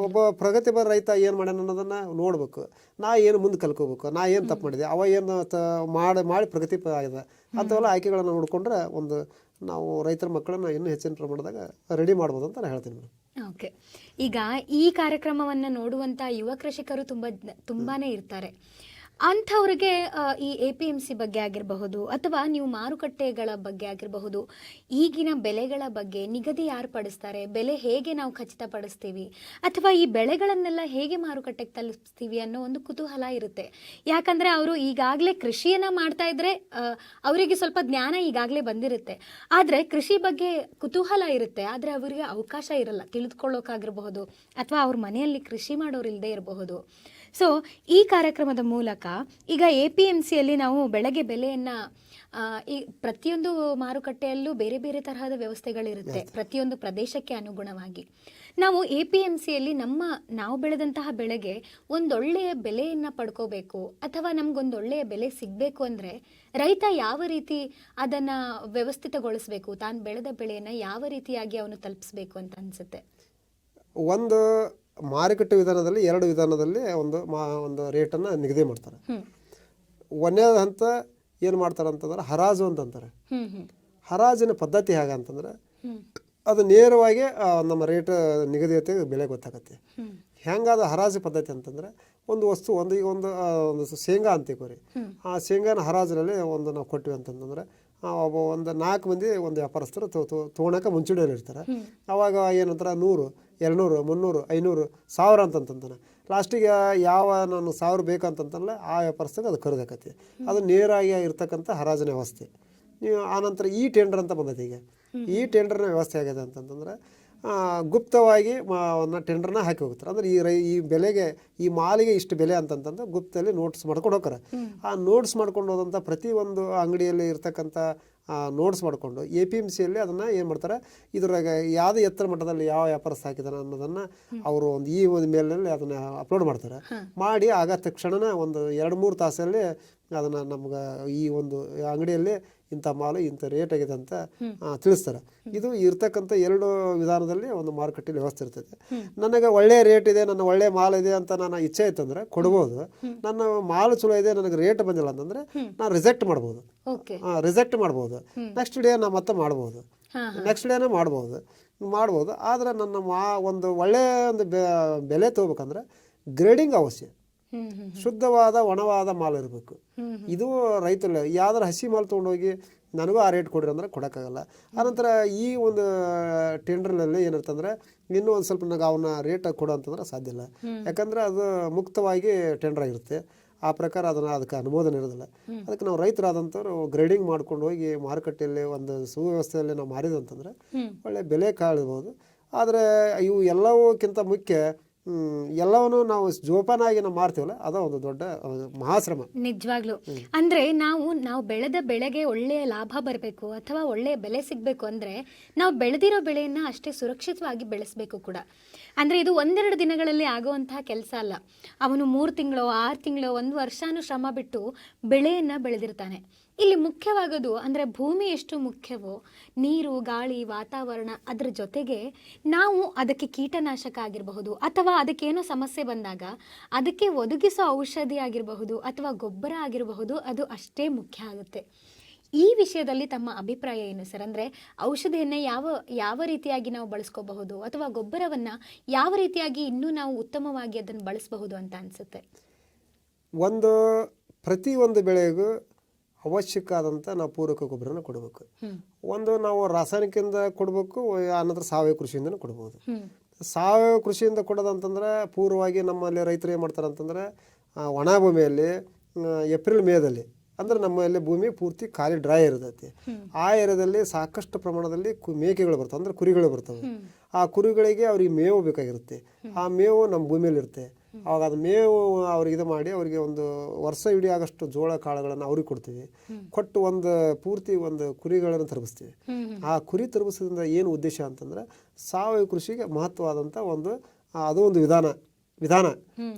ಒಬ್ಬ ಪ್ರಗತಿಪರ ರೈತ ಏನು ಮಾಡ್ಯಾನ ಅನ್ನೋದನ್ನು ನೋಡ್ಬೇಕು. ನಾ ಏನು ಮುಂದೆ ಕಲ್ಕೋಬೇಕು? ನಾ ಏನು ತಪ್ಪು ಮಾಡಿದೆ? ಅವ ಏನು ತ ಮಾಡಿ ಮಾಡಿ ಪ್ರಗತಿ ಆಗಿದೆ. ಅಂಥವೆಲ್ಲ ಆಯ್ಕೆಗಳನ್ನು ನೋಡಿಕೊಂಡ್ರೆ ಒಂದು ನಾವು ರೈತರ ಮಕ್ಕಳನ್ನು ಇನ್ನೂ ಹೆಚ್ಚಿನ ಪ್ರಮಾಣದಾಗ ರೆಡಿ ಮಾಡ್ಬೋದು ಅಂತ ನಾನು ಹೇಳ್ತೀನಿ. Madam okay. ಈಗ ಈ ಕಾರ್ಯಕ್ರಮವನ್ನು ನೋಡುವಂತ ಯುವ ಕೃಷಿಕರು ತುಂಬ ತುಂಬಾನೇ ಇರ್ತಾರೆ. ಅಂಥವ್ರಿಗೆ ಈ ಎ ಪಿ ಎಂ ಸಿ ಬಗ್ಗೆ ಆಗಿರಬಹುದು ಅಥವಾ ನೀವು ಮಾರುಕಟ್ಟೆಗಳ ಬಗ್ಗೆ ಆಗಿರಬಹುದು, ಈಗಿನ ಬೆಲೆಗಳ ಬಗ್ಗೆ ನಿಗದಿ ಯಾರು ಪಡಿಸ್ತಾರೆ ಬೆಲೆ ಹೇಗೆ ನಾವು ಖಚಿತಪಡಿಸ್ತೀವಿ, ಅಥವಾ ಈ ಬೆಳೆಗಳನ್ನೆಲ್ಲ ಹೇಗೆ ಮಾರುಕಟ್ಟೆಗೆ ತಲುಪಿಸ್ತೀವಿ ಅನ್ನೋ ಒಂದು ಕುತೂಹಲ ಇರುತ್ತೆ. ಯಾಕಂದ್ರೆ ಅವರು ಈಗಾಗಲೇ ಕೃಷಿಯನ್ನ ಮಾಡ್ತಾ ಇದ್ರೆ ಅವರಿಗೆ ಸ್ವಲ್ಪ ಜ್ಞಾನ ಈಗಾಗಲೇ ಬಂದಿರುತ್ತೆ. ಆದರೆ ಕೃಷಿ ಬಗ್ಗೆ ಕುತೂಹಲ ಇರುತ್ತೆ, ಆದರೆ ಅವರಿಗೆ ಅವಕಾಶ ಇರಲ್ಲ ತಿಳಿದುಕೊಳ್ಳೋಕ್ಕಾಗಿರಬಹುದು ಅಥವಾ ಅವ್ರ ಮನೆಯಲ್ಲಿ ಕೃಷಿ ಮಾಡೋರು ಇಲ್ಲದೆ ಇರಬಹುದು. ಸೊ ಈ ಕಾರ್ಯಕ್ರಮದ ಮೂಲಕ ಈಗ ಎ ಪಿ ಎಂ ಸಿಯಲ್ಲಿ ನಾವು ಬೆಳೆಗೆ ಬೆಲೆಯನ್ನು ಈ ಪ್ರತಿಯೊಂದು ಮಾರುಕಟ್ಟೆಯಲ್ಲೂ ಬೇರೆ ಬೇರೆ ತರಹದ ವ್ಯವಸ್ಥೆಗಳಿರುತ್ತೆ ಪ್ರತಿಯೊಂದು ಪ್ರದೇಶಕ್ಕೆ ಅನುಗುಣವಾಗಿ. ನಾವು ಎ ಪಿ ಎಂ ಸಿಯಲ್ಲಿ ನಮ್ಮ ನಾವು ಬೆಳೆದಂತಹ ಬೆಳೆಗೆ ಒಂದೊಳ್ಳೆಯ ಬೆಲೆಯನ್ನ ಪಡ್ಕೋಬೇಕು ಅಥವಾ ನಮಗೊಂದೊಳ್ಳೆಯ ಬೆಲೆ ಸಿಗಬೇಕು ಅಂದ್ರೆ ರೈತ ಯಾವ ರೀತಿ ಅದನ್ನ ವ್ಯವಸ್ಥಿತಗೊಳಿಸಬೇಕು ತಾನು ಬೆಳೆದ ಬೆಳೆಯನ್ನ ಯಾವ ರೀತಿಯಾಗಿ ಅವನು ತಲುಪಿಸ್ಬೇಕು ಅಂತ ಅನ್ಸುತ್ತೆ? ಒಂದು ಮಾರುಕಟ್ಟೆ ವಿಧಾನದಲ್ಲಿ ಎರಡು ವಿಧಾನದಲ್ಲಿ ಒಂದು ಮಾ ಒಂದು ರೇಟನ್ನು ನಿಗದಿ ಮಾಡ್ತಾರೆ. ಒಂದನೇ ಹಂತ ಏನು ಮಾಡ್ತಾರೆ ಅಂತಂದ್ರೆ ಹರಾಜು ಅಂತ ಅಂತಾರೆ. ಹ್ಮ್ ಹ್ಮ್. ಹರಾಜಿನ ಪದ್ಧತಿ ಹೇಗಂತಂದ್ರೆ ಅದು ನೇರವಾಗಿ ನಮ್ಮ ರೇಟ್ ನಿಗದಿಯತೆ ಬೆಲೆ ಗೊತ್ತಾಗತ್ತೆ. ಹೆಂಗಾದ ಹರಾಜು ಪದ್ಧತಿ ಅಂತಂದ್ರೆ ಒಂದು ವಸ್ತು ಒಂದು ಈಗ ಒಂದು ಒಂದು ಶೇಂಗಾ ಅಂತೀವಿ ರೀ ಆ ಶೇಂಗಾನ ಹರಾಜಿನಲ್ಲಿ ಒಂದು ನಾವು ಕೊಟ್ಟಿವಿ ಅಂತಂತಂದ್ರೆ ಒಬ್ಬ ಒಂದು ನಾಲ್ಕು ಮಂದಿ ಒಂದು ವ್ಯಾಪಾರಸ್ಥರು ತೊಗೊಳಕ್ಕೆ ಮುಂಚೂಣಿಯಲ್ಲಿ ಇರ್ತಾರೆ ಅವಾಗ ಏನಂತಾರೆ ನೂರು ಎರಡುನೂರು, ಮುನ್ನೂರು, ಐನೂರು, ಸಾವಿರ ಅಂತಂತಾನೆ ಲಾಸ್ಟಿಗೆ ಯಾವ ನಾನು ಸಾವಿರ ಬೇಕಂತಂತಲ್ಲ ಆ ವ್ಯಾಪಾರಸ್ಥಗೆ ಅದು ಕರೆದಾಕತಿ ಅದು ನೇರಾಗಿ ಇರ್ತಕ್ಕಂಥ ಹರಾಜಿನ ವ್ಯವಸ್ಥೆ. ನೀವು ಆನಂತರ ಈ ಟೆಂಡರ್ ಅಂತ ಬಂದೈತೆ ಈಗ. ಈ ಟೆಂಡರ್ನ ವ್ಯವಸ್ಥೆ ಆಗಿದೆ ಅಂತಂತಂದ್ರೆ ಗುಪ್ತವಾಗಿ ಅವನ್ನ ಟೆಂಡರ್ನ ಹಾಕಿ ಹೋಗ್ತಾರೆ. ಅಂದ್ರೆ ಈ ರೈ, ಈ ಬೆಲೆಗೆ, ಈ ಮಾಲಿಗೆ ಇಷ್ಟು ಬೆಲೆ ಅಂತಂತಂದು ಗುಪ್ತದಲ್ಲಿ ನೋಟ್ಸ್ ಮಾಡ್ಕೊಂಡು ಹೋಗ್ತಾರೆ. ಆ ನೋಟ್ಸ್ ಮಾಡ್ಕೊಂಡು ಹೋದಂಥ ಪ್ರತಿ ಒಂದು ಅಂಗಡಿಯಲ್ಲಿ ಇರ್ತಕ್ಕಂಥ ನೋಟ್ಸ್ ಮಾಡಿಕೊಂಡು ಎ ಪಿ ಎಂ ಸಿಯಲ್ಲಿ ಅದನ್ನು ಏನು ಮಾಡ್ತಾರೆ? ಇದ್ರಾಗ ಯಾವ ಎತ್ತರ ಮಟ್ಟದಲ್ಲಿ ಯಾವ ವ್ಯಾಪಾರಸ್ಥ ಹಾಕಿದಾರೆ ಅನ್ನೋದನ್ನು ಅವರು ಒಂದು ಈ ಒಂದು ಮೇಲಲ್ಲಿ ಅದನ್ನು ಅಪ್ಲೋಡ್ ಮಾಡ್ತಾರೆ. ಮಾಡಿ ಆಗ ತಕ್ಷಣ ಒಂದು ಎರಡು ಮೂರು ತಾಸಲ್ಲಿ ಅದನ್ನು ನಮ್ಗೆ ಈ ಒಂದು ಅಂಗಡಿಯಲ್ಲಿ ಇಂಥ ಮಾಲು ಇಂಥ ರೇಟ್ ಆಗಿದೆ ಅಂತ ತಿಳಿಸ್ತಾರೆ. ಇದು ಇರ್ತಕ್ಕಂಥ ಎರಡು ವಿಧಾನದಲ್ಲಿ ಒಂದು ಮಾರುಕಟ್ಟೆ ವ್ಯವಸ್ಥೆ ಇರ್ತೈತೆ ನನಗೆ ಒಳ್ಳೆಯ ರೇಟ್ ಇದೆ ನನ್ನ ಒಳ್ಳೆಯ ಮಾಲ್ ಇದೆ ಅಂತ ನಾನು ಇಚ್ಛೆ ಇತ್ತಂದ್ರೆ ಕೊಡ್ಬೋದು. ನನ್ನ ಮಾಲ್ ಚಲೋ ಇದೆ ನನಗೆ ರೇಟ್ ಬಂದಿಲ್ಲ ಅಂತಂದ್ರೆ ನಾನು ರಿಜೆಕ್ಟ್ ಮಾಡ್ಬೋದು. ರಿಜೆಕ್ಟ್ ಮಾಡ್ಬೋದು. ನೆಕ್ಸ್ಟ್ ಡೇ ನಾನು ಮತ್ತೆ ಮಾಡ್ಬೋದು. ನೆಕ್ಸ್ಟ್ ಡೇನೇ ಮಾಡ್ಬೋದು. ಮಾಡ್ಬೋದು. ಆದರೆ ನನ್ನ ಮಾ ಒಂದು ಒಳ್ಳೆಯ ಒಂದು ಬೆಲೆ ತೊಗೋಬೇಕಂದ್ರೆ ಗ್ರೇಡಿಂಗ್ ಅವಶ್ಯ. ಶುದ್ಧವಾದ ಒಣವಾದ ಮಾಲ್ ಇರಬೇಕು. ಇದು ರೈತಲ್ಲ ಯಾವ್ದಾರು ಹಸಿ ಮಾಲ್ ತೊಗೊಂಡೋಗಿ ನನಗೂ ಆ ರೇಟ್ ಕೊಡ್ರಿ ಅಂದ್ರೆ ಕೊಡೋಕ್ಕಾಗಲ್ಲ. ಆನಂತರ ಈ ಒಂದು ಟೆಂಡರ್ನಲ್ಲಿ ಏನಿರ್ತಂದ್ರೆ ಇನ್ನೂ ಒಂದು ಸ್ವಲ್ಪ ನನಗೆ ಅವನ್ನ ರೇಟ್ ಕೊಡು ಅಂತಂದ್ರೆ ಸಾಧ್ಯ ಇಲ್ಲ. ಯಾಕಂದ್ರೆ ಅದು ಮುಕ್ತವಾಗಿ ಟೆಂಡರ್ ಆಗಿರುತ್ತೆ. ಆ ಪ್ರಕಾರ ಅದನ್ನು ಅದಕ್ಕೆ ಅನುಮೋದನೆ ಇರೋದಿಲ್ಲ. ಅದಕ್ಕೆ ನಾವು ರೈತರಾದಂಥವ್ರು ಗ್ರೇಡಿಂಗ್ ಮಾಡ್ಕೊಂಡು ಹೋಗಿ ಮಾರುಕಟ್ಟೆಯಲ್ಲಿ ಒಂದು ಸುವ್ಯವಸ್ಥೆಯಲ್ಲಿ ನಾವು ಮಾರಿದಂತಂದ್ರೆ ಒಳ್ಳೆ ಬೆಲೆ ಕಾಳ್ಬೋದು ಆದರೆ ಇವು ಎಲ್ಲವಕ್ಕಿಂತ ಮುಖ್ಯ ಎಲ್ಲವನ್ನೂ ನಾವು ಜೋಪಾನಾಗಿ ನಾವು ಮಾಡ್ತೀವಲ್ಲ ಅದ ಒಂದು ದೊಡ್ಡ ಮಹಾಶ್ರಮ. ನಿಜವಾಗ್ಲು. ಅಂದ್ರೆ ನಾವು ನಾವು ಬೆಳೆದ ಬೆಳೆಗೆ ಒಳ್ಳೆಯ ಲಾಭ ಬರಬೇಕು ಅಥವಾ ಒಳ್ಳೆಯ ಬೆಲೆ ಸಿಗಬೇಕು ಅಂದ್ರೆ ನಾವು ಬೆಳೆದಿರೋ ಬೆಳೆಯನ್ನ ಅಷ್ಟೇ ಸುರಕ್ಷಿತವಾಗಿ ಬೆಳೆಸಬೇಕು ಕೂಡ. ಅಂದ್ರೆ ಇದು ಒಂದೆರಡು ದಿನಗಳಲ್ಲಿ ಆಗುವಂತಹ ಕೆಲಸ ಅಲ್ಲ. ಅವನು ಮೂರು ತಿಂಗಳು ಆರು ತಿಂಗಳು ಒಂದು ವರ್ಷಾನು ಶ್ರಮ ಬಿಟ್ಟು ಬೆಳೆಯನ್ನ ಬೆಳೆದಿರ್ತಾನೆ. ಇಲ್ಲಿ ಮುಖ್ಯವಾಗೋದು ಅಂದ್ರೆ ಭೂಮಿ ಎಷ್ಟು ಮುಖ್ಯವೋ ನೀರು ಗಾಳಿ ವಾತಾವರಣ ಅದರ ಜೊತೆಗೆ ನಾವು ಅದಕ್ಕೆ ಕೀಟನಾಶಕ ಆಗಿರಬಹುದು ಅಥವಾ ಅದಕ್ಕೇನೋ ಸಮಸ್ಯೆ ಬಂದಾಗ ಅದಕ್ಕೆ ಒದಗಿಸೋ ಔಷಧಿ ಆಗಿರಬಹುದು ಅಥವಾ ಗೊಬ್ಬರ ಆಗಿರಬಹುದು ಅದು ಅಷ್ಟೇ ಮುಖ್ಯ ಆಗುತ್ತೆ. ಈ ವಿಷಯದಲ್ಲಿ ತಮ್ಮ ಅಭಿಪ್ರಾಯ ಏನು ಸರ್? ಅಂದರೆ ಔಷಧಿಯನ್ನು ಯಾವ ಯಾವ ರೀತಿಯಾಗಿ ನಾವು ಬಳಸ್ಕೋಬಹುದು ಅಥವಾ ಗೊಬ್ಬರವನ್ನ ಯಾವ ರೀತಿಯಾಗಿ ಇನ್ನೂ ನಾವು ಉತ್ತಮವಾಗಿ ಅದನ್ನು ಬಳಸಬಹುದು ಅಂತ ಅನಿಸುತ್ತೆ? ಒಂದು ಪ್ರತಿ ಒಂದು ಬೆಳೆಗೂ ಅವಶ್ಯಕ ಆದಂಥ ನಾವು ಪೂರಕ ಗೊಬ್ಬರನ ಕೊಡಬೇಕು. ಒಂದು ನಾವು ರಾಸಾಯನಿಕದಿಂದ ಕೊಡಬೇಕು ಆನಂತರ ಸಾವಯವ ಕೃಷಿಯಿಂದನೂ ಕೊಡ್ಬೋದು. ಸಾವಯವ ಕೃಷಿಯಿಂದ ಕೊಡೋದಂತಂದ್ರೆ ಪೂರ್ವವಾಗಿ ನಮ್ಮಲ್ಲಿ ರೈತರು ಏನು ಮಾಡ್ತಾರೆ ಅಂತಂದ್ರೆ ಒಣ ಭೂಮಿಯಲ್ಲಿ ಏಪ್ರಿಲ್ ಮೇದಲ್ಲಿ ಅಂದ್ರೆ ನಮ್ಮಲ್ಲಿ ಭೂಮಿ ಪೂರ್ತಿ ಖಾಲಿ ಡ್ರೈ ಇರ್ತೈತಿ. ಆ ಏರಿಯಾದಲ್ಲಿ ಸಾಕಷ್ಟು ಪ್ರಮಾಣದಲ್ಲಿ ಕು- ಮೇಕೆಗಳು ಬರ್ತವೆ ಅಂದ್ರೆ ಕುರಿಗಳು ಬರ್ತವೆ. ಆ ಕುರಿಗಳಿಗೆ ಅವ್ರಿಗೆ ಮೇವು ಬೇಕಾಗಿರುತ್ತೆ. ಆ ಮೇವು ನಮ್ಮ ಭೂಮಿಯಲ್ಲಿ ಇರುತ್ತೆ ಅವಾಗ ಅದು ಮೇವು ಅವ್ರಿಗೆ ಇದು ಮಾಡಿ ಅವರಿಗೆ ಒಂದು ವರ್ಷ ಇಡೀ ಆಗಷ್ಟು ಜೋಳ ಕಾಳುಗಳನ್ನು ಅವ್ರಿಗೆ ಕೊಡ್ತೀವಿ. ಕೊಟ್ಟು ಒಂದು ಪೂರ್ತಿ ಒಂದು ಕುರಿಗಳನ್ನು ತರಬಿಸ್ತೀವಿ. ಆ ಕುರಿ ತರಬಿಸೋದ್ರಿಂದ ಏನು ಉದ್ದೇಶ ಅಂತಂದ್ರೆ ಸಾವಯವ ಕೃಷಿಗೆ ಮಹತ್ವವಾದಂಥ ಒಂದು ಅದು ಒಂದು ವಿಧಾನ ವಿಧಾನ.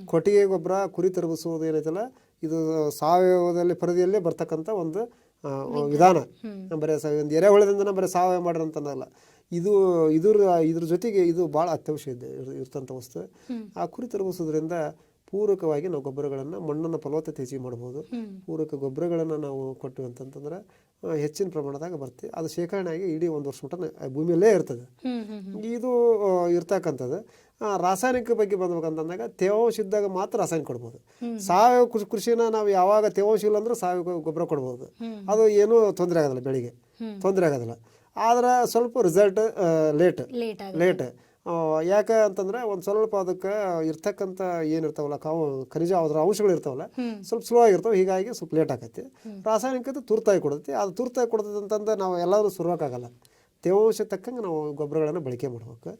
ಕೊಟ್ಟಿಗೆ ಗೊಬ್ಬರ ಕುರಿ ತರಬಿಸುವುದು ಏನೈತಲ್ಲ ಇದು ಸಾವಯವದಲ್ಲಿ ಪರಿಧಿಯಲ್ಲೇ ಬರ್ತಕ್ಕಂಥ ಒಂದು ವಿಧಾನ. ಬರೀ ಒಂದು ಎರೆಹುಳದಿಂದ ಬರೀ ಸಾವಯವ ಮಾಡ್ರಿ ಅಂತಂದಲ್ಲ ಇದು ಇದ್ರ ಇದ್ರ ಜೊತೆಗೆ ಇದು ಭಾಳ ಅತ್ಯವಶ್ಯ ಇದೆ ಇರ್- ಇರ್ತಂಥ ವಸ್ತು. ಆ ಕುರಿ ತಿರುಗಿಸೋದ್ರಿಂದ ಪೂರಕವಾಗಿ ನಾವು ಗೊಬ್ಬರಗಳನ್ನು ಮಣ್ಣನ್ನು ಫಲವತ್ತತೆ ಹೆಚ್ಚಿಗೆ ಮಾಡ್ಬೋದು. ಪೂರಕ ಗೊಬ್ಬರಗಳನ್ನು ನಾವು ಕೊಟ್ಟಿವಿ ಅಂತಂತಂದ್ರೆ ಹೆಚ್ಚಿನ ಪ್ರಮಾಣದಾಗ ಬರ್ತೀವಿ ಅದು ಶೇಖರಣೆ ಆಗಿ ಇಡೀ ಒಂದು ವರ್ಷ ಮಟ್ಟ ಭೂಮಿಯಲ್ಲೇ ಇರ್ತದೆ. ಇದು ಇರ್ತಕ್ಕಂಥದ್ದು. ರಾಸಾಯನಿಕ ಬಗ್ಗೆ ಬಂದ್ಬೇಕಂತಂದಾಗ ತೇವಾಂಶ ಇದ್ದಾಗ ಮಾತ್ರ ರಾಸಾಯನಿಕ ಕೊಡ್ಬೋದು. ಸಾವಯವ ಕೃಷಿ ಕೃಷಿನ ನಾವು ಯಾವಾಗ ತೇವಾಂಶ ಇಲ್ಲ ಅಂದ್ರೆ ಸಾವಯವ ಗೊಬ್ಬರ ಕೊಡ್ಬೋದು. ಅದು ಏನೂ ತೊಂದರೆ ಆಗೋದಿಲ್ಲ ಬೆಳಿಗ್ಗೆ. ತೊಂದರೆ ಆಗೋದಿಲ್ಲ ಆದ್ರೆ ಸ್ವಲ್ಪ ರಿಸಲ್ಟ್ ಲೇಟ್ ಲೇಟ್ ಆಗುತ್ತೆ. ಯಾಕೆ ಅಂತಂದ್ರೆ ಒಂದು ಸ್ವಲ್ಪ ಅದಕ್ಕೆ ಇರ್ತಕ್ಕಂಥ ಏನಿರ್ತಾವಲ್ಲ ಕಾವು ಖನಿಜ ಅದರ ಅಂಶಗಳು ಇರ್ತಾವಲ್ಲ ಸ್ವಲ್ಪ ಸ್ಲೋ ಆಗಿರ್ತಾವೆ. ಹೀಗಾಗಿ ಸ್ವಲ್ಪ ಲೇಟ್ ಆಕೈತಿ. ರಾಸಾಯನಿಕದ ತುರ್ತಾಗಿ ಕೊಡುತ್ತೆ. ಅದು ತುರ್ತಾಗಿ ಕೊಡ್ತದೆ ಅಂತಂದ್ರೆ ನಾವು ಎಲ್ಲರೂ ಸುರುವಕ್ಕಾಗಲ್ಲ ತೇವಾಂಶ ತಕ್ಕಂಗೆ ನಾವು ಗೊಬ್ಬರಗಳನ್ನು ಬಳಕೆ ಮಾಡ್ಬೇಕು.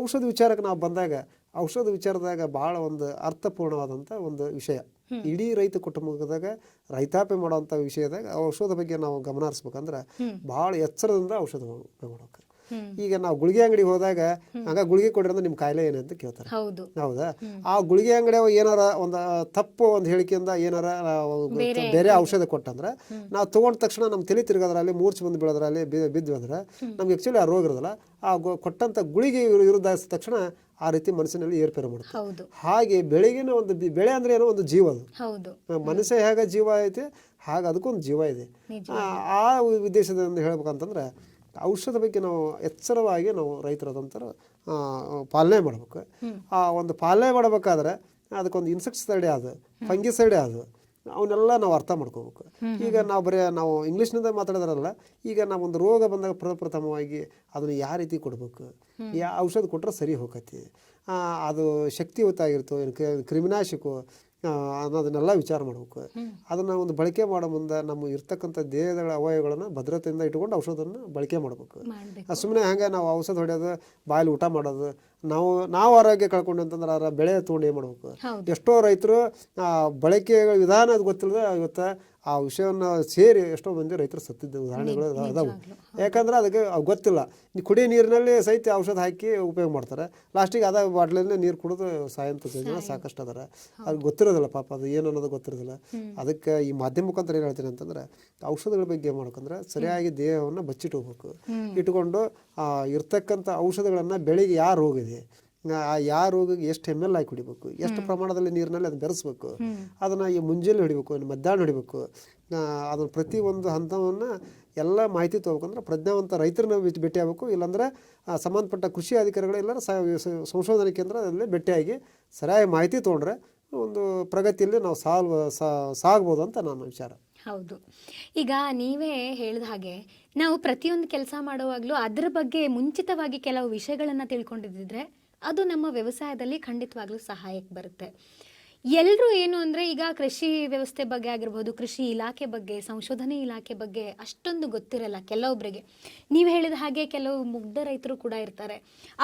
ಔಷಧ ವಿಚಾರಕ್ಕೆ ನಾವು ಬಂದಾಗ ಔಷಧ ವಿಚಾರದಾಗ ಭಾಳ ಒಂದು ಅರ್ಥಪೂರ್ಣವಾದಂಥ ಒಂದು ವಿಷಯ. ಇಡೀ ರೈತ ಕುಟುಂಬದಾಗ ರೈತಾಪಿ ಮಾಡುವಂಥ ವಿಷಯದಾಗ ಔಷಧ ಬಗ್ಗೆ ನಾವು ಗಮನ ಹರಿಸ್ಬೇಕಂದ್ರೆ ಭಾಳ ಎಚ್ಚರದಿಂದ ಔಷಧ ಮಾಡ್ಬೇಕು. ಈಗ ನಾವು ಗುಳಿಗೆ ಅಂಗಡಿ ಹೋದಾಗ ಹಂಗ ಗುಳಿಗೆ ಕೊಡ್ರಿ ನಿಮ್ ನಿಮ್ಮ ಕಾಯಿಲೆ ಏನು ಅಂತ ಕೇಳ್ತಾರೆ. ಹೌದು. ಆ ಗುಳಿಗೆ ಅಂಗಡಿ ಏನಾರ ಒಂದು ತಪ್ಪು ಒಂದು ಹೇಳಿಕೆಯಿಂದ ಏನಾರ ಬೇರೆ ಔಷಧ ಕೊಟ್ಟಂದ್ರೆ ನಾವು ತಗೊಂಡ ತಕ್ಷಣ ನಮ್ಮ ತಲೆ ತಿರುಗೋದ್ರಲ್ಲಿ ಮೂರ್ಛೆ ಬಂದು ಬೀಳೋದ್ರಲ್ಲಿ ಬಿದ್ವಿ ಅಂದ್ರೆ ನಮ್ಗೆ ಆಕ್ಚುಲಿ ಆ ರೋಗ ಇರೋದಲ್ಲ. ಆ ಕೊಟ್ಟಂತ ಗುಳಿಗೆ ವಿರುದ್ಧ ತಕ್ಷಣ ಆ ರೀತಿ ಮನಸ್ಸಿನಲ್ಲಿ ಏರ್ಪೇರು ಮಾಡುತ್ತೆ. ಹಾಗೆ ಬೆಳೆಗಿನ ಒಂದು ಬೆಳೆ ಅಂದ್ರೆ ಏನೋ ಒಂದು ಜೀವ ಅದು. ಮನಸ್ಸೇ ಮನುಷ್ಯ ಹೇಗೆ ಜೀವ ಐತೆ ಹಾಗೆ ಅದಕ್ಕೊಂದು ಜೀವ ಇದೆ. ಆ ಆ ಉದ್ದೇಶದಿಂದ ಹೇಳ್ಬೇಕಂತಂದ್ರೆ ಔಷಧ ಬಗ್ಗೆ ನಾವು ಎಚ್ಚರವಾಗಿ ನಾವು ರೈತರಾದಂಥರು ಪಾಲನೆ ಮಾಡ್ಬೇಕು. ಆ ಒಂದು ಪಾಲನೆ ಮಾಡಬೇಕಾದ್ರೆ ಅದಕ್ಕೊಂದು ಇನ್ಸೆಕ್ಟಿಸೈಡ್ ಅದು ಫಂಗಿಸೈಡ್ ಅದು ಅವನ್ನೆಲ್ಲ ನಾವು ಅರ್ಥ ಮಾಡ್ಕೋಬೇಕು. ಈಗ ನಾವು ಬರೀ ನಾವು ಇಂಗ್ಲೀಷ್ನಿಂದ ಮಾತಾಡಿದ್ರಲ್ಲ, ಈಗ ನಾವೊಂದು ರೋಗ ಬಂದಾಗ ಪ್ರಪ್ರಥಮವಾಗಿ ಅದನ್ನು ಯಾವ ರೀತಿ ಕೊಡಬೇಕು? ಯಾ ಔಷಧ ಕೊಟ್ಟರೆ ಸರಿ ಹೋಗತಿ ಅದು ಶಕ್ತಿಯುತ ಆಗಿರ್ತೋ, ಏನು ಕ್ರಿಮಿನಾಶಕೋ ಅನ್ನೋದನ್ನೆಲ್ಲ ವಿಚಾರ ಮಾಡಬೇಕು. ಅದನ್ನು ಒಂದು ಬಳಕೆ ಮಾಡೋ ಮುಂದೆ ನಮ್ಮ ಇರ್ತಕ್ಕಂಥ ದೇಹದ ಅವಯವಗಳನ್ನು ಭದ್ರತೆಯಿಂದ ಇಟ್ಕೊಂಡು ಔಷಧವನ್ನು ಬಳಕೆ ಮಾಡಬೇಕು. ಅದು ಸುಮ್ಮನೆ ಹಂಗೆ ನಾವು ಔಷಧ ಹೊಡೆಯೋದು ಬಾಯಲ್ಲಿ ಊಟ ಮಾಡೋದು ನಾವು ನಾವು ಆರೋಗ್ಯ ಕಳ್ಕೊಂಡು ಅಂತಂದ್ರೆ ಅದರ ಬೆಳೆ ತೊಗೊಂಡು ಏನು ಮಾಡ್ಬೇಕು? ಎಷ್ಟೋ ರೈತರು ಬಳಕೆ ವಿಧಾನ ಅದು ಗೊತ್ತಿಲ್ಲದೆ ಇವತ್ತು ಆ ವಿಷಯವನ್ನು ಸೇರಿ ಎಷ್ಟೋ ಮಂದಿ ರೈತರು ಸತ್ತಿದ್ದ ಉದಾಹರಣೆಗಳು ಅದಾವು. ಯಾಕಂದ್ರೆ ಅದಕ್ಕೆ ಅವು ಗೊತ್ತಿಲ್ಲ. ನೀವು ಕುಡಿಯೋ ನೀರಿನಲ್ಲಿ ಸಹಿತ ಔಷಧ ಹಾಕಿ ಉಪಯೋಗ ಮಾಡ್ತಾರೆ. ಲಾಸ್ಟಿಗೆ ಅದ ಬಾಟ್ಲಲ್ಲಿ ನೀರು ಕುಡಿದು ಸಾಯಂತ ಜನ ಸಾಕಷ್ಟು ಅದಾರ. ಅದು ಗೊತ್ತಿರೋದಿಲ್ಲ ಪಾಪ ಅದು ಏನು ಅನ್ನೋದು ಗೊತ್ತಿರೋದಿಲ್ಲ. ಅದಕ್ಕೆ ಈ ಮಾಧ್ಯಮ ಮುಖಾಂತರ ಏನು ಹೇಳ್ತೀನಿ ಅಂತಂದ್ರೆ ಔಷಧಗಳ ಬಗ್ಗೆ ಏನು ಮಾಡ್ಬೇಕಂದ್ರೆ ಸರಿಯಾಗಿ ದೇಹವನ್ನು ಬಚ್ಚಿಟ್ಕೋಬೇಕು. ಇಟ್ಕೊಂಡು ಆ ಇರ್ತಕ್ಕಂಥ ಔಷಧಗಳನ್ನು ಬೆಳಿಗ್ಗೆ ಯಾರು ಹೋಗಿದೆ ಇದೆ ಯಾವ ರೋಗಕ್ಕೆ ಎಷ್ಟು ಎಂ ಎಲ್ ಹಾಕಿ ಕುಡಿಬೇಕು ಎಷ್ಟು ಪ್ರಮಾಣದಲ್ಲಿ ನೀರಿನಲ್ಲಿ ಅದನ್ನ ಬೆರೆಸ್ಬೇಕು ಅದನ್ನು ಈ ಮುಂಜಾನೆ ಹೊಡಿಬೇಕು ಮಧ್ಯಾಹ್ನ ಹೊಡಿಬೇಕು ಅದನ್ನು ಪ್ರತಿ ಒಂದು ಹಂತವನ್ನು ಎಲ್ಲ ಮಾಹಿತಿ ತೊಗೋಬೇಕಂದ್ರೆ ಪ್ರಜ್ಞಾವಂತ ರೈತರನ್ನ ಭೇಟಿ ಭೇಟಿ ಆಗಬೇಕು. ಇಲ್ಲಾಂದ್ರೆ ಸಂಬಂಧಪಟ್ಟ ಕೃಷಿ ಅಧಿಕಾರಿಗಳು ಎಲ್ಲರೂ ಸಂಶೋಧನಾ ಕೇಂದ್ರದಲ್ಲಿ ಭೇಟಿಯಾಗಿ ಸರಿಯಾಗಿ ಮಾಹಿತಿ ತೊಗೊಂಡ್ರೆ ಒಂದು ಪ್ರಗತಿಯಲ್ಲಿ ನಾವು ಸಾಲ್ವ ಸಾಗ್ಬೋದು ಅಂತ ನನ್ನ ವಿಚಾರ. ಹೌದು. ಈಗ ನೀವೇ ಹೇಳಿದ ಹಾಗೆ ನಾವು ಪ್ರತಿಯೊಂದು ಕೆಲಸ ಮಾಡುವಾಗಲೂ ಅದರ ಬಗ್ಗೆ ಮುಂಚಿತವಾಗಿ ಕೆಲವು ವಿಷಯಗಳನ್ನು ತಿಳ್ಕೊಂಡಿದ್ದಿದ್ರೆ ಅದು ನಮ್ಮ ವ್ಯವಸಾಯದಲ್ಲಿ ಖಂಡಿತವಾಗ್ಲೂ ಸಹಾಯಕ್ಕೆ ಬರುತ್ತೆ. ಎಲ್ಲರೂ ಏನು ಅಂದರೆ ಈಗ ಕೃಷಿ ವ್ಯವಸ್ಥೆ ಬಗ್ಗೆ ಆಗಿರ್ಬೋದು, ಕೃಷಿ ಇಲಾಖೆ ಬಗ್ಗೆ, ಸಂಶೋಧನೆ ಇಲಾಖೆ ಬಗ್ಗೆ ಅಷ್ಟೊಂದು ಗೊತ್ತಿರಲ್ಲ ಕೆಲವೊಬ್ಬರಿಗೆ ನೀವು ಹೇಳಿದ ಹಾಗೆ ಕೆಲವು ಮುಗ್ಧ ರೈತರು ಕೂಡ ಇರ್ತಾರೆ.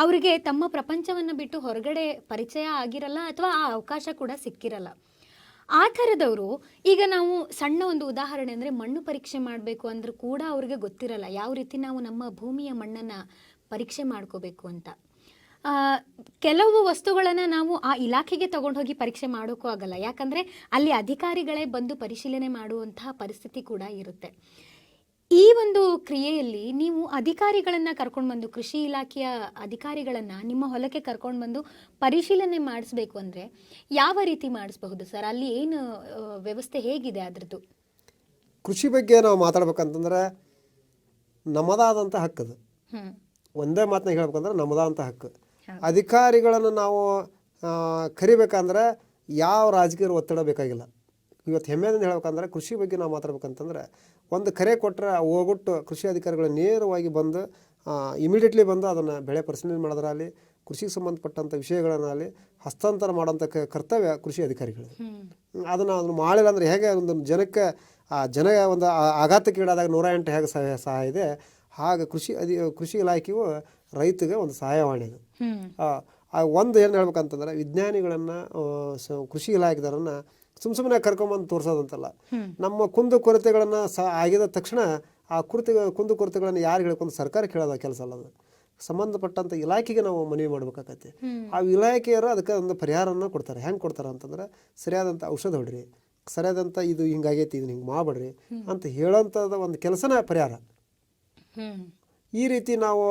ಅವರಿಗೆ ತಮ್ಮ ಪ್ರಪಂಚವನ್ನು ಬಿಟ್ಟು ಹೊರಗಡೆ ಪರಿಚಯ ಆಗಿರಲ್ಲ ಅಥವಾ ಆ ಅವಕಾಶ ಕೂಡ ಸಿಕ್ಕಿರಲ್ಲ. ಆ ಥರದವರು ಈಗ ನಾವು ಸಣ್ಣ ಒಂದು ಉದಾಹರಣೆ ಅಂದರೆ ಮಣ್ಣು ಪರೀಕ್ಷೆ ಮಾಡಬೇಕು ಅಂದರೂ ಕೂಡ ಅವ್ರಿಗೆ ಗೊತ್ತಿರಲ್ಲ, ಯಾವ ರೀತಿ ನಾವು ನಮ್ಮ ಭೂಮಿಯ ಮಣ್ಣನ್ನು ಪರೀಕ್ಷೆ ಮಾಡ್ಕೋಬೇಕು ಅಂತ. ಕೆಲವು ವಸ್ತುಗಳನ್ನು ನಾವು ಆ ಇಲಾಖೆಗೆ ತಗೊಂಡು ಹೋಗಿ ಪರೀಕ್ಷೆ ಮಾಡೋಕ್ಕೂ ಆಗಲ್ಲ. ಯಾಕಂದರೆ ಅಲ್ಲಿ ಅಧಿಕಾರಿಗಳೇ ಬಂದು ಪರಿಶೀಲನೆ ಮಾಡುವಂತಹ ಪರಿಸ್ಥಿತಿ ಕೂಡ ಇರುತ್ತೆ. ಈ ಒಂದು ಕ್ರಿಯೆಯಲ್ಲಿ ನೀವು ಅಧಿಕಾರಿಗಳನ್ನು ಕರ್ಕೊಂಡು ಬಂದು ಕೃಷಿ ಇಲಾಖೆಯ ಅಧಿಕಾರಿಗಳನ್ನು ನಿಮ್ಮ ಹೊಲಕ್ಕೆ ಕರ್ಕೊಂಡು ಬಂದು ಪರಿಶೀಲನೆ ಮಾಡಿಸ್ಬೇಕು ಅಂದರೆ ಯಾವ ರೀತಿ ಮಾಡಿಸ್ಬಹುದು ಸರ್? ಅಲ್ಲಿ ಏನು ವ್ಯವಸ್ಥೆ ಹೇಗಿದೆ ಅದರದ್ದು? ಕೃಷಿ ಬಗ್ಗೆ ನಾವು ಮಾತಾಡ್ಬೇಕಂತಂದ್ರೆ ನಮ್ಮದಾದಂಥ ಹಕ್ಕದು ಒಂದೇ ಮಾತನ್ನ ಹೇಳ್ಬೇಕಂದ್ರೆ ನಮ್ಮದಾದಂಥ ಹಕ್ಕು. ಅಧಿಕಾರಿಗಳನ್ನು ನಾವು ಕರಿಬೇಕಂದ್ರೆ ಯಾವ ರಾಜಕೀಯ ಒತ್ತಡ ಬೇಕಾಗಿಲ್ಲ. ಇವತ್ತು ಹೆಮ್ಮೆಯಿಂದ ಹೇಳ್ಬೇಕಂದ್ರೆ ಕೃಷಿ ಬಗ್ಗೆ ನಾವು ಮಾತಾಡ್ಬೇಕಂತಂದ್ರೆ ಒಂದು ಕರೆ ಕೊಟ್ಟರೆ ಹೋಗ್ಬಿಟ್ಟು ಕೃಷಿ ಅಧಿಕಾರಿಗಳು ನೇರವಾಗಿ ಬಂದು ಇಮಿಡಿಯೇಟ್ಲಿ ಬಂದು ಅದನ್ನು ಬೆಳೆ ಪರಿಶೀಲನೆ ಮಾಡೋದ್ರಲ್ಲಿ ಕೃಷಿಗೆ ಸಂಬಂಧಪಟ್ಟಂಥ ವಿಷಯಗಳನ್ನಾಗಲಿ ಹಸ್ತಾಂತರ ಮಾಡೋಂಥ ಕರ್ತವ್ಯ ಕೃಷಿ ಅಧಿಕಾರಿಗಳು ಅದನ್ನು ಅದನ್ನು ಮಾಡಿಲ್ಲ ಅಂದರೆ ಹೇಗೆ ಒಂದು ಜನಕ್ಕೆ ಆ ಜನ ಒಂದು ಆಘಾತಕ್ಕೀಡಾದಾಗ ನೂರ ಎಂಟು ಹೇಗೆ ಸಹಾಯ ಸಹಾಯ ಇದೆ? ಹಾಗೆ ಕೃಷಿ ಅಧಿ ಕೃಷಿ ಇಲಾಖೆಯು ರೈತಗೆ ಒಂದು ಸಹಾಯವಾಣಿ ಆ ಒಂದು ಏನು ಹೇಳ್ಬೇಕಂತಂದ್ರೆ ವಿಜ್ಞಾನಿಗಳನ್ನು ಕೃಷಿ ಇಲಾಖೆದಾರನ್ನ ಸುಮ್ ಸುಮ್ಮನೆ ಕರ್ಕೊಂಬಂದು ತೋರಿಸೋದಂತಲ್ಲ. ನಮ್ಮ ಕುಂದು ಕೊರತೆಗಳನ್ನು ಸ ಆಗಿದ ತಕ್ಷಣ ಆ ಕುರ್ತಿ ಕುಂದು ಕೊರತೆಗಳನ್ನು ಯಾರು ಹೇಳ್ಕೊಂಡು ಸರ್ಕಾರ ಕೇಳೋದ ಕೆಲಸ ಅಲ್ಲ ಅದು. ಸಂಬಂಧಪಟ್ಟಂಥ ಇಲಾಖೆಗೆ ನಾವು ಮನವಿ ಮಾಡ್ಬೇಕಾಗತ್ತೆ ಆ ಇಲಾಖೆಯವರು ಅದಕ್ಕೆ ಒಂದು ಪರಿಹಾರನ ಕೊಡ್ತಾರೆ. ಹೆಂಗೆ ಕೊಡ್ತಾರೆ ಅಂತಂದ್ರೆ ಸರಿಯಾದಂಥ ಔಷಧ ಹೊಡ್ರಿ ಸರಿಯಾದಂಥ ಇದು ಹಿಂಗಾಗೈತಿ ಇದನ್ನ ಹಿಂಗೆ ಮಾಡಬೇಡ್ರಿ ಅಂತ ಹೇಳೋಂಥದ್ದು ಒಂದು ಕೆಲಸನ ಪರಿಹಾರ. ಈ ರೀತಿ ನಾವು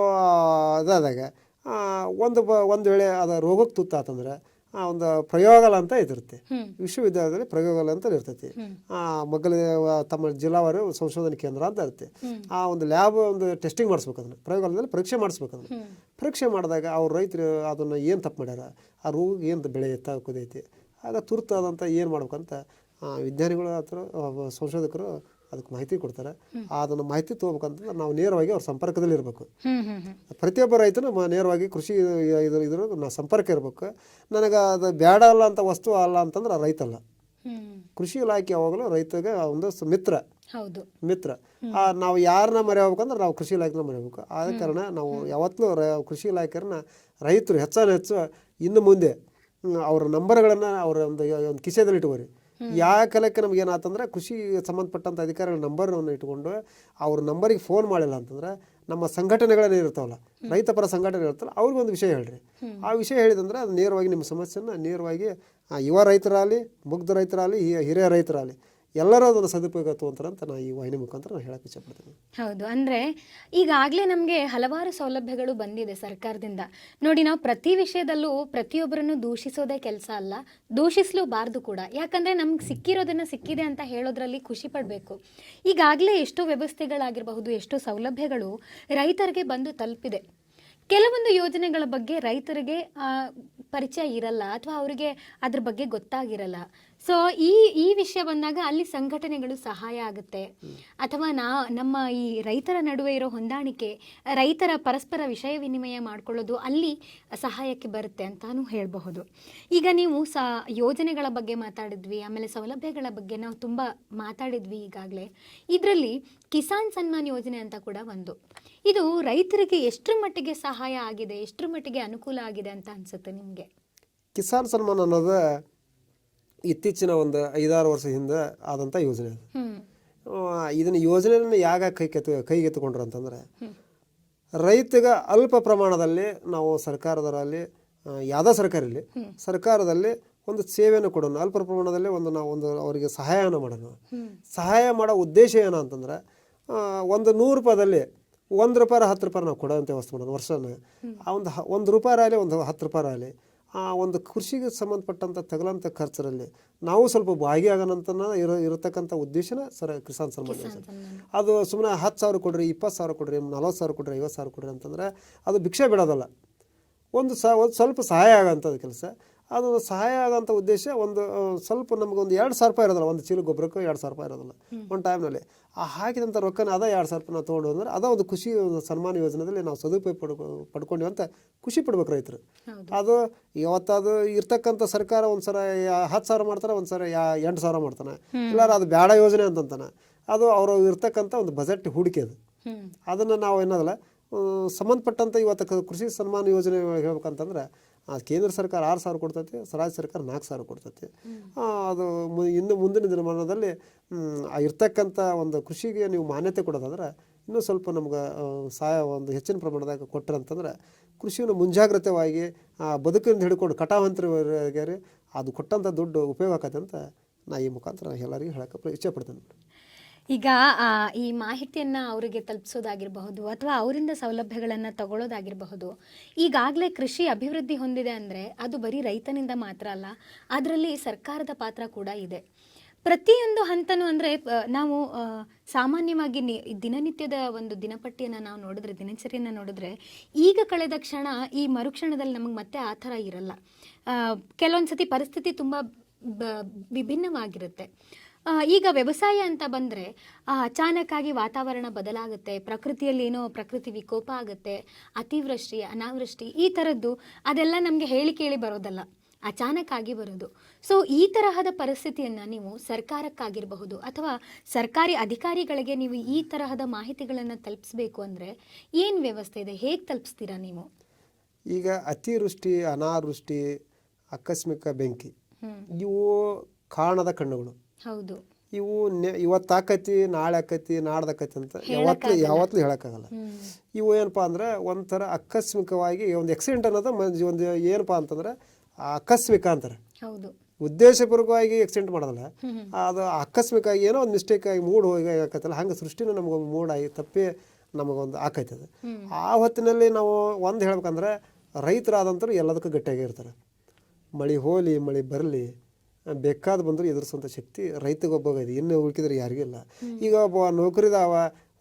ಅದಾದಾಗ ಒಂದು ಬ ಒಂದು ವೇಳೆ ಅದು ರೋಗಕ್ಕೆ ತುತ್ತಾತಂದ್ರೆ ಆ ಒಂದು ಪ್ರಯೋಗಾಲ ಅಂತ ಇದಿರುತ್ತೆ. ವಿಶ್ವವಿದ್ಯಾಲಯದಲ್ಲಿ ಪ್ರಯೋಗಾಲ ಅಂತ ಇರ್ತೈತಿ. ಆ ಮಗ್ಗಲ ತಮ್ಮ ಜಿಲ್ಲಾವಾರು ಸಂಶೋಧನೆ ಕೇಂದ್ರ ಅಂತ ಇರುತ್ತೆ. ಆ ಒಂದು ಲ್ಯಾಬ್ ಒಂದು ಟೆಸ್ಟಿಂಗ್ ಮಾಡಿಸ್ಬೇಕು ಅದನ್ನು. ಪ್ರಯೋಗಾಲಯದಲ್ಲಿ ಪರೀಕ್ಷೆ ಮಾಡಿಸ್ಬೇಕು ಅದನ್ನು. ಪರೀಕ್ಷೆ ಮಾಡಿದಾಗ ಅವ್ರ ರೈತರು ಅದನ್ನು ಏನು ತಪ್ಪು ಮಾಡ್ಯಾರ? ಆ ರೋಗ ಏನು ಬೆಳೆ ಎತ್ತಾಕೋದೈತಿ ಆಗ ತುರ್ತಾದಂಥ ಏನು ಮಾಡ್ಬೇಕಂತ ವಿಜ್ಞಾನಿಗಳು ಅಥವಾ ಸಂಶೋಧಕರು ಅದಕ್ಕೆ ಮಾಹಿತಿ ಕೊಡ್ತಾರೆ. ಅದನ್ನು ಮಾಹಿತಿ ತೊಗೋಬೇಕಂತಂದ್ರೆ ನಾವು ನೇರವಾಗಿ ಅವ್ರ ಸಂಪರ್ಕದಲ್ಲಿ ಇರಬೇಕು. ಪ್ರತಿಯೊಬ್ಬ ರೈತನು ನೇರವಾಗಿ ಕೃಷಿ ಇದ್ರ ಇದ್ರ ನಾವು ಸಂಪರ್ಕ ಇರಬೇಕು. ನನಗೆ ಅದು ಬೇಡ ಅಲ್ಲ ಅಂತ ವಸ್ತು ಅಲ್ಲ ಅಂತಂದ್ರೆ ಆ ರೈತ ಅಲ್ಲ ಕೃಷಿ ಇಲಾಖೆ ಯಾವಾಗಲೂ ರೈತಗೆ ಒಂದು ಮಿತ್ರ. ಹೌದು. ಮಿತ್ರ. ಆ, ನಾವು ಯಾರನ್ನ ಮರೆಯಬೇಕಂದ್ರೆ ನಾವು ಕೃಷಿ ಇಲಾಖೆನ ಮರೆಯಬೇಕು. ಆದ ಕಾರಣ ನಾವು ಯಾವತ್ತೂ ರ ಕೃಷಿ ಇಲಾಖೆಯನ್ನ ರೈತರು ಹೆಚ್ಚಾನ ಹೆಚ್ಚು ಇನ್ನು ಮುಂದೆ ಅವ್ರ ನಂಬರ್ಗಳನ್ನು ಅವರ ಒಂದು ಒಂದು ಕಿಸೆದಲ್ಲಿ ಇಟ್ಕೋರಿ ಯಾವ ಕಾಲಕ್ಕೆ ನಮ್ಗೆ ಏನಾತಂದ್ರೆ ಕೃಷಿ ಸಂಬಂಧಪಟ್ಟಂಥ ಅಧಿಕಾರಿಗಳ ನಂಬರ್ನ ಇಟ್ಕೊಂಡು ಅವ್ರ ನಂಬರಿಗೆ ಫೋನ್ ಮಾಡಿಲ್ಲ ಅಂತಂದ್ರೆ ನಮ್ಮ ಸಂಘಟನೆಗಳೇ ಇರ್ತಾವಲ್ಲ ರೈತ ಪರ ಸಂಘಟನೆ ಇರ್ತಲ್ಲ ಅವ್ರಿಗೊಂದು ವಿಷಯ ಹೇಳ್ರಿ. ಆ ವಿಷಯ ಹೇಳಿದಂದ್ರೆ ಅದು ನೇರವಾಗಿ ನಿಮ್ಮ ಸಮಸ್ಯೆನ ನೇರವಾಗಿ ಆ, ಯುವ ರೈತರಾಗಲಿ ಮುಗ್ಧ ರೈತರಾಗಲಿ ಹಿರಿಯ ರೈತರಾಗಲಿ ಎಲ್ಲರೂ ಅದನ್ನು ಸದುಪಯೋಗ ತಗೊಂತಾರಂತ ನಾನು ಈ ವಾಹಿನಿ ಮುಖಾಂತರ ನಾನು ಹೇಳಕ್ಕೆ ಇಷ್ಟಪಡ್ತೀನಿ. ಹೌದು, ಅಂದ್ರೆ ಈಗಾಗಲೇ ನಮಗೆ ಹಲವಾರು ಸೌಲಭ್ಯಗಳು ಬಂದಿದೆ ಸರ್ಕಾರದಿಂದ. ನೋಡಿ, ನಾವು ಪ್ರತಿ ವಿಷಯದಲ್ಲೂ ಪ್ರತಿಯೊಬ್ಬರನ್ನು ದೂಷಿಸೋದೇ ಕೆಲಸ ಅಲ್ಲ, ದೂಷಿಸಲೂಬಾರ್ದು ಕೂಡ. ಯಾಕಂದ್ರೆ ನಮ್ಗೆ ಸಿಕ್ಕಿರೋದನ್ನ ಸಿಕ್ಕಿದೆ ಅಂತ ಹೇಳೋದ್ರಲ್ಲಿ ಖುಷಿ ಪಡಬೇಕು. ಈಗಾಗಲೇ ಎಷ್ಟೋ ವ್ಯವಸ್ಥೆಗಳಾಗಿರಬಹುದು, ಎಷ್ಟೋ ಸೌಲಭ್ಯಗಳು ರೈತರಿಗೆ ಬಂದು ತಲುಪಿದೆ. ಕೆಲವೊಂದು ಯೋಜನೆಗಳ ಬಗ್ಗೆ ರೈತರಿಗೆ ಪರಿಚಯ ಇರಲ್ಲ, ಅಥವಾ ಅವರಿಗೆ ಅದ್ರ ಬಗ್ಗೆ ಗೊತ್ತಾಗಿರಲ್ಲ. ಸೊ ಈ ಈ ವಿಷಯ ಬಂದಾಗ ಅಲ್ಲಿ ಸಂಘಟನೆಗಳು ಸಹಾಯ ಆಗುತ್ತೆ. ಅಥವಾ ನಾ, ನಮ್ಮ ಈ ರೈತರ ನಡುವೆ ಇರೋ ಹೊಂದಾಣಿಕೆ, ರೈತರ ಪರಸ್ಪರ ವಿಷಯ ವಿನಿಮಯ ಮಾಡಿಕೊಳ್ಳೋದು ಅಲ್ಲಿ ಸಹಾಯಕ್ಕೆ ಬರುತ್ತೆ ಅಂತಾನು ಹೇಳಬಹುದು. ಈಗ ನೀವು ಸ, ಯೋಜನೆಗಳ ಬಗ್ಗೆ ಮಾತಾಡಿದ್ವಿ, ಆಮೇಲೆ ಸೌಲಭ್ಯಗಳ ಬಗ್ಗೆ ನಾವು ತುಂಬ ಮಾತಾಡಿದ್ವಿ ಈಗಾಗಲೇ. ಇದರಲ್ಲಿ ಕಿಸಾನ್ ಸನ್ಮಾನ್ ಯೋಜನೆ ಅಂತ ಕೂಡ ಒಂದು. ಇದು ರೈತರಿಗೆ ಎಷ್ಟರ ಮಟ್ಟಿಗೆ ಸಹಾಯ ಆಗಿದೆ, ಎಷ್ಟರ ಮಟ್ಟಿಗೆ ಅನುಕೂಲ ಆಗಿದೆ ಅಂತ ಅನ್ಸುತ್ತೆ ನಿಮಗೆ? ಕಿಸಾನ್ ಸನ್ಮಾನ್ ಅನ್ನೋದು ಇತ್ತೀಚಿನ ಒಂದು ಐದಾರು ವರ್ಷ ಹಿಂದೆ ಆದಂಥ ಯೋಜನೆ ಅದು. ಇದನ್ನು ಯೋಜನೆಯನ್ನು ಯಾಗ ಕೈಗೆತ್ತು ಕೈಗೆತ್ತಿಕೊಂಡ್ರು ಅಂತಂದ್ರೆ ರೈತಗೆ ಅಲ್ಪ ಪ್ರಮಾಣದಲ್ಲಿ ನಾವು ಸರ್ಕಾರದಲ್ಲಿ ಯಾದ ಯಾವುದೋ ಸರ್ಕಾರ ಇರಲಿ ಸರ್ಕಾರದಲ್ಲಿ ಒಂದು ಸೇವೆಯನ್ನು ಕೊಡೋಣ ಅಲ್ಪ ಪ್ರಮಾಣದಲ್ಲಿ ಒಂದು ನಾವು ಒಂದು ಅವರಿಗೆ ಸಹಾಯವನ್ನು ಮಾಡೋಣ. ಸಹಾಯ ಮಾಡೋ ಉದ್ದೇಶ ಏನು ಅಂತಂದ್ರೆ ಒಂದು ನೂರು ರೂಪಾಯಿದಲ್ಲಿ ಒಂದು ರೂಪಾಯಿ ಹತ್ತು ರೂಪಾಯಿ ನಾವು ಕೊಡೋಂಥ ವ್ಯವಸ್ಥೆ ಮಾಡೋಣ ವರ್ಷನ. ಆ ಒಂದು ಒಂದು ರೂಪಾಯಿ ಆಗಲಿ ಒಂದು ಹತ್ತು ರೂಪಾಯಿ ಆಗಲಿ ಆ ಒಂದು ಕೃಷಿಗೆ ಸಂಬಂಧಪಟ್ಟಂಥ ತಗಲಂಥ ಖರ್ಚರಲ್ಲಿ ನಾವು ಸ್ವಲ್ಪ ಭಾಗಿಯಾಗೋಣಂತ ಇರೋ ಇರತಕ್ಕಂಥ ಉದ್ದೇಶನ ಸರ್ ಕಿಸಾನ್ ಸನ್ಮಾನ ಯೋಜನೆ ಅದು ಸುಮ್ಮನೆ ಹತ್ತು ಸಾವಿರ ಕೊಡ್ರಿ ಇಪ್ಪತ್ತು ಸಾವಿರ ಕೊಡ್ರಿ ನಲ್ವತ್ತು ಸಾವಿರ ಕೊಡ್ರಿ ಐವತ್ತು ಸಾವಿರ ಕೊಡ್ರಿ ಅಂತಂದ್ರೆ ಅದು ಭಿಕ್ಷೆ ಬಿಡೋದಲ್ಲ. ಒಂದು ಸ ಒಂದು ಸ್ವಲ್ಪ ಸಹಾಯ ಆಗೋಂಥದ್ದು ಕೆಲಸ. ಅದು ಸಹಾಯ ಆಗೋಂಥ ಉದ್ದೇಶ ಒಂದು ಸ್ವಲ್ಪ ನಮಗೊಂದು ಎರಡು ಸಾವಿರ ರೂಪಾಯಿ ಇರೋದಿಲ್ಲ. ಒಂದು ಚೀಲ ಗೊಬ್ಬರಕ್ಕೂ ಎರಡು ಸಾವಿರ ರೂಪಾಯಿ ಇರೋದಲ್ಲ. ಒಂದು ಟೈಮ್ನಲ್ಲಿ. ಆ ಹಾಕಿದಂಥ ರೊಕ್ಕನ ಅದ ಎರಡು ಸಾವಿರ ರೂಪಾಯಿ ನಾವು ತೊಗೊಂಡು ಅಂದ್ರೆ ಅದ ಒಂದು ಖುಷಿ ಒಂದು ಸನ್ಮಾನ ಯೋಜನೆಯಲ್ಲಿ ನಾವು ಸದುಪಯೋಗ ಪಡ್ಕೊ ಪಡ್ಕೊಂಡಿವಿ ಅಂತ ಖುಷಿ ಪಡ್ಬೇಕು ರೈತರು. ಅದು ಇವತ್ತದು ಇರ್ತಕ್ಕಂಥ ಸರ್ಕಾರ ಒಂದು ಯಾ- ಹತ್ತು ಸಾವಿರ ಮಾಡ್ತಾನೆ ಒಂದು ಯಾ ಎಂಟು ಸಾವಿರ ಮಾಡ್ತಾನೆ. ಇಲ್ಲಾರ ಅದು ಬೇಡ ಯೋಜನೆ ಅಂತಂತಾನೆ. ಅದು ಅವರು ಇರ್ತಕ್ಕಂಥ ಒಂದು ಬಜೆಟ್ ಹೂಡಿಕೆ ಅದು. ಅದನ್ನು ನಾವು ಏನದಲ್ಲ ಸಂಬಂಧಪಟ್ಟಂಥ ಇವತ್ತು ಕೃಷಿ ಸನ್ಮಾನ ಯೋಜನೆ ಹೇಳ್ಬೇಕಂತಂದ್ರೆ, ಆ, ಕೇಂದ್ರ ಸರ್ಕಾರ ಆರು ಸಾವಿರ ಕೊಡ್ತೈತಿ, ರಾಜ್ಯ ಸರ್ಕಾರ ನಾಲ್ಕು ಸಾವಿರ ಕೊಡ್ತೈತಿ. ಅದು ಇನ್ನು ಮುಂದಿನ ದಿನಮಾನದಲ್ಲಿ ಇರ್ತಕ್ಕಂಥ ಒಂದು ಕೃಷಿಗೆ ನೀವು ಮಾನ್ಯತೆ ಕೊಡೋದಾದ್ರೆ, ಇನ್ನೂ ಸ್ವಲ್ಪ ನಮ್ಗೆ ಸಹಾಯ ಒಂದು ಹೆಚ್ಚಿನ ಪ್ರಮಾಣದಾಗ ಕೊಟ್ಟರಂತಂದ್ರೆ ಕೃಷಿಯನ್ನು ಮುಂಜಾಗ್ರತೆವಾಗಿ, ಆ, ಬದುಕಿನಿಂದ ಹಿಡ್ಕೊಂಡು ಕಟಾವಂತರಿಗೆ ಅದು ಕೊಟ್ಟಂಥ ದುಡ್ಡು ಉಪಯೋಗ ಆಕತ್ತೆ ಅಂತ ನಾ ಈ ಮುಖಾಂತರ ಎಲ್ಲರಿಗೂ ಹೇಳಕ್ಕೆ ಇಚ್ಛೆ ಪಡ್ತೇನೆ ಈಗ ಈ ಮಾಹಿತಿಯನ್ನು ಅವರಿಗೆ ತಲುಪಿಸೋದಾಗಿರಬಹುದು ಅಥವಾ ಅವರಿಂದ ಸೌಲಭ್ಯಗಳನ್ನು ತಗೊಳ್ಳೋದಾಗಿರಬಹುದು ಈಗಾಗಲೇ ಕೃಷಿ ಅಭಿವೃದ್ಧಿ ಹೊಂದಿದೆ ಅಂದರೆ ಅದು ಬರೀ ರೈತನಿಂದ ಮಾತ್ರ ಅಲ್ಲ, ಅದರಲ್ಲಿ ಸರ್ಕಾರದ ಪಾತ್ರ ಕೂಡ ಇದೆ. ಪ್ರತಿಯೊಂದು ಹಂತನೂ ಅಂದರೆ ನಾವು ಸಾಮಾನ್ಯವಾಗಿ ದಿನನಿತ್ಯದ ಒಂದು ದಿನಪಟ್ಟಿಯನ್ನು ನಾವು ನೋಡಿದ್ರೆ, ದಿನಚರಿಯನ್ನು ನೋಡಿದ್ರೆ, ಈಗ ಕಳೆದ ಕ್ಷಣ ಈ ಮರುಕ್ಷಣದಲ್ಲಿ ನಮಗೆ ಮತ್ತೆ ಆ ಥರ ಇರಲ್ಲ. ಕೆಲವೊಂದು ಸತಿ ಪರಿಸ್ಥಿತಿ ತುಂಬ ವಿಭಿನ್ನವಾಗಿರುತ್ತೆ. ಈಗ ವ್ಯವಸಾಯ ಅಂತ ಬಂದರೆ ಅಚಾನಕ್ಕಾಗಿ ವಾತಾವರಣ ಬದಲಾಗುತ್ತೆ ಪ್ರಕೃತಿಯಲ್ಲಿ ಏನೋ ಪ್ರಕೃತಿ ವಿಕೋಪ ಆಗುತ್ತೆ ಅತಿವೃಷ್ಟಿ ಅನಾವೃಷ್ಟಿ ಈ ಥರದ್ದು ಅದೆಲ್ಲ ನಮಗೆ ಹೇಳಿ ಕೇಳಿ ಬರೋದಲ್ಲ ಅಚಾನಕ್ ಆಗಿ ಬರೋದು. ಸೊ ಈ ತರಹದ ಪರಿಸ್ಥಿತಿಯನ್ನು ನೀವು ಸರ್ಕಾರಕ್ಕಾಗಿರಬಹುದು ಅಥವಾ ಸರ್ಕಾರಿ ಅಧಿಕಾರಿಗಳಿಗೆ ನೀವು ಈ ತರಹದ ಮಾಹಿತಿಗಳನ್ನು ತಲುಪಿಸ್ಬೇಕು ಅಂದರೆ ಏನು ವ್ಯವಸ್ಥೆ ಇದೆ? ಹೇಗೆ ತಲುಪಿಸ್ತೀರಾ ನೀವು? ಈಗ ಅತಿವೃಷ್ಟಿ ಅನಾವೃಷ್ಟಿ ಆಕಸ್ಮಿಕ ಬೆಂಕಿ ಇವು ಕಾಣದ ಕಣ್ಣುಗಳು. ಹೌದು. ಇವು ಇವತ್ತು ಆಕೈತಿ ನಾಳೆ ಆಕತಿ ನಾಡ್ದು ಆಕೈತಿ ಅಂತ ಯಾವತ್ತೂ ಯಾವತ್ತೂ ಹೇಳೋಕ್ಕಾಗಲ್ಲ ಇವು ಏನಪ್ಪ ಅಂದ್ರೆ ಒಂಥರ ಆಕಸ್ಮಿಕವಾಗಿ ಒಂದು ಎಕ್ಸಿಡೆಂಟ್ ಅನ್ನೋದು ಒಂದು ಏನಪ್ಪ ಅಂತಂದ್ರೆ ಆಕಸ್ಮಿಕ ಅಂತಾರೆ. ಹೌದು. ಉದ್ದೇಶಪೂರ್ವಕವಾಗಿ ಎಕ್ಸಿಡೆಂಟ್ ಮಾಡೋದಲ್ಲ ಅದು ಆಕಸ್ಮಿಕವಾಗಿ ಏನೋ ಒಂದು ಮಿಸ್ಟೇಕ್ ಆಗಿ ಮೂಡ್ ಹೋಗಿ ಆಗತ್ತಲ್ಲ ಹಂಗೆ ಸೃಷ್ಟಿನೂ ನಮಗೊಂದು ಮೂಡ್ ಆಗಿ ತಪ್ಪಿ ನಮಗೊಂದು ಆಕೈತದ. ಅದು ಆ ಹೊತ್ತಿನಲ್ಲಿ ನಾವು ಒಂದು ಹೇಳ್ಬೇಕಂದ್ರೆ ರೈತರಾದಂಥವ್ರು ಎಲ್ಲದಕ್ಕೂ ಗಟ್ಟಿಯಾಗಿರ್ತಾರೆ. ಮಳೆ ಹೋಲಿ ಮಳೆ ಬರಲಿ ಬೇಕಾದ ಬಂದರೆ ಎದುರಿಸುವಂಥ ಶಕ್ತಿ ರೈತಗೊಬ್ಬ ಇದೆ. ಇನ್ನು ಉಳ್ಕಿದ್ರೆ ಯಾರಿಗೂ ಇಲ್ಲ. ಈಗ ಒಬ್ಬ ನೌಕರಿದಾವ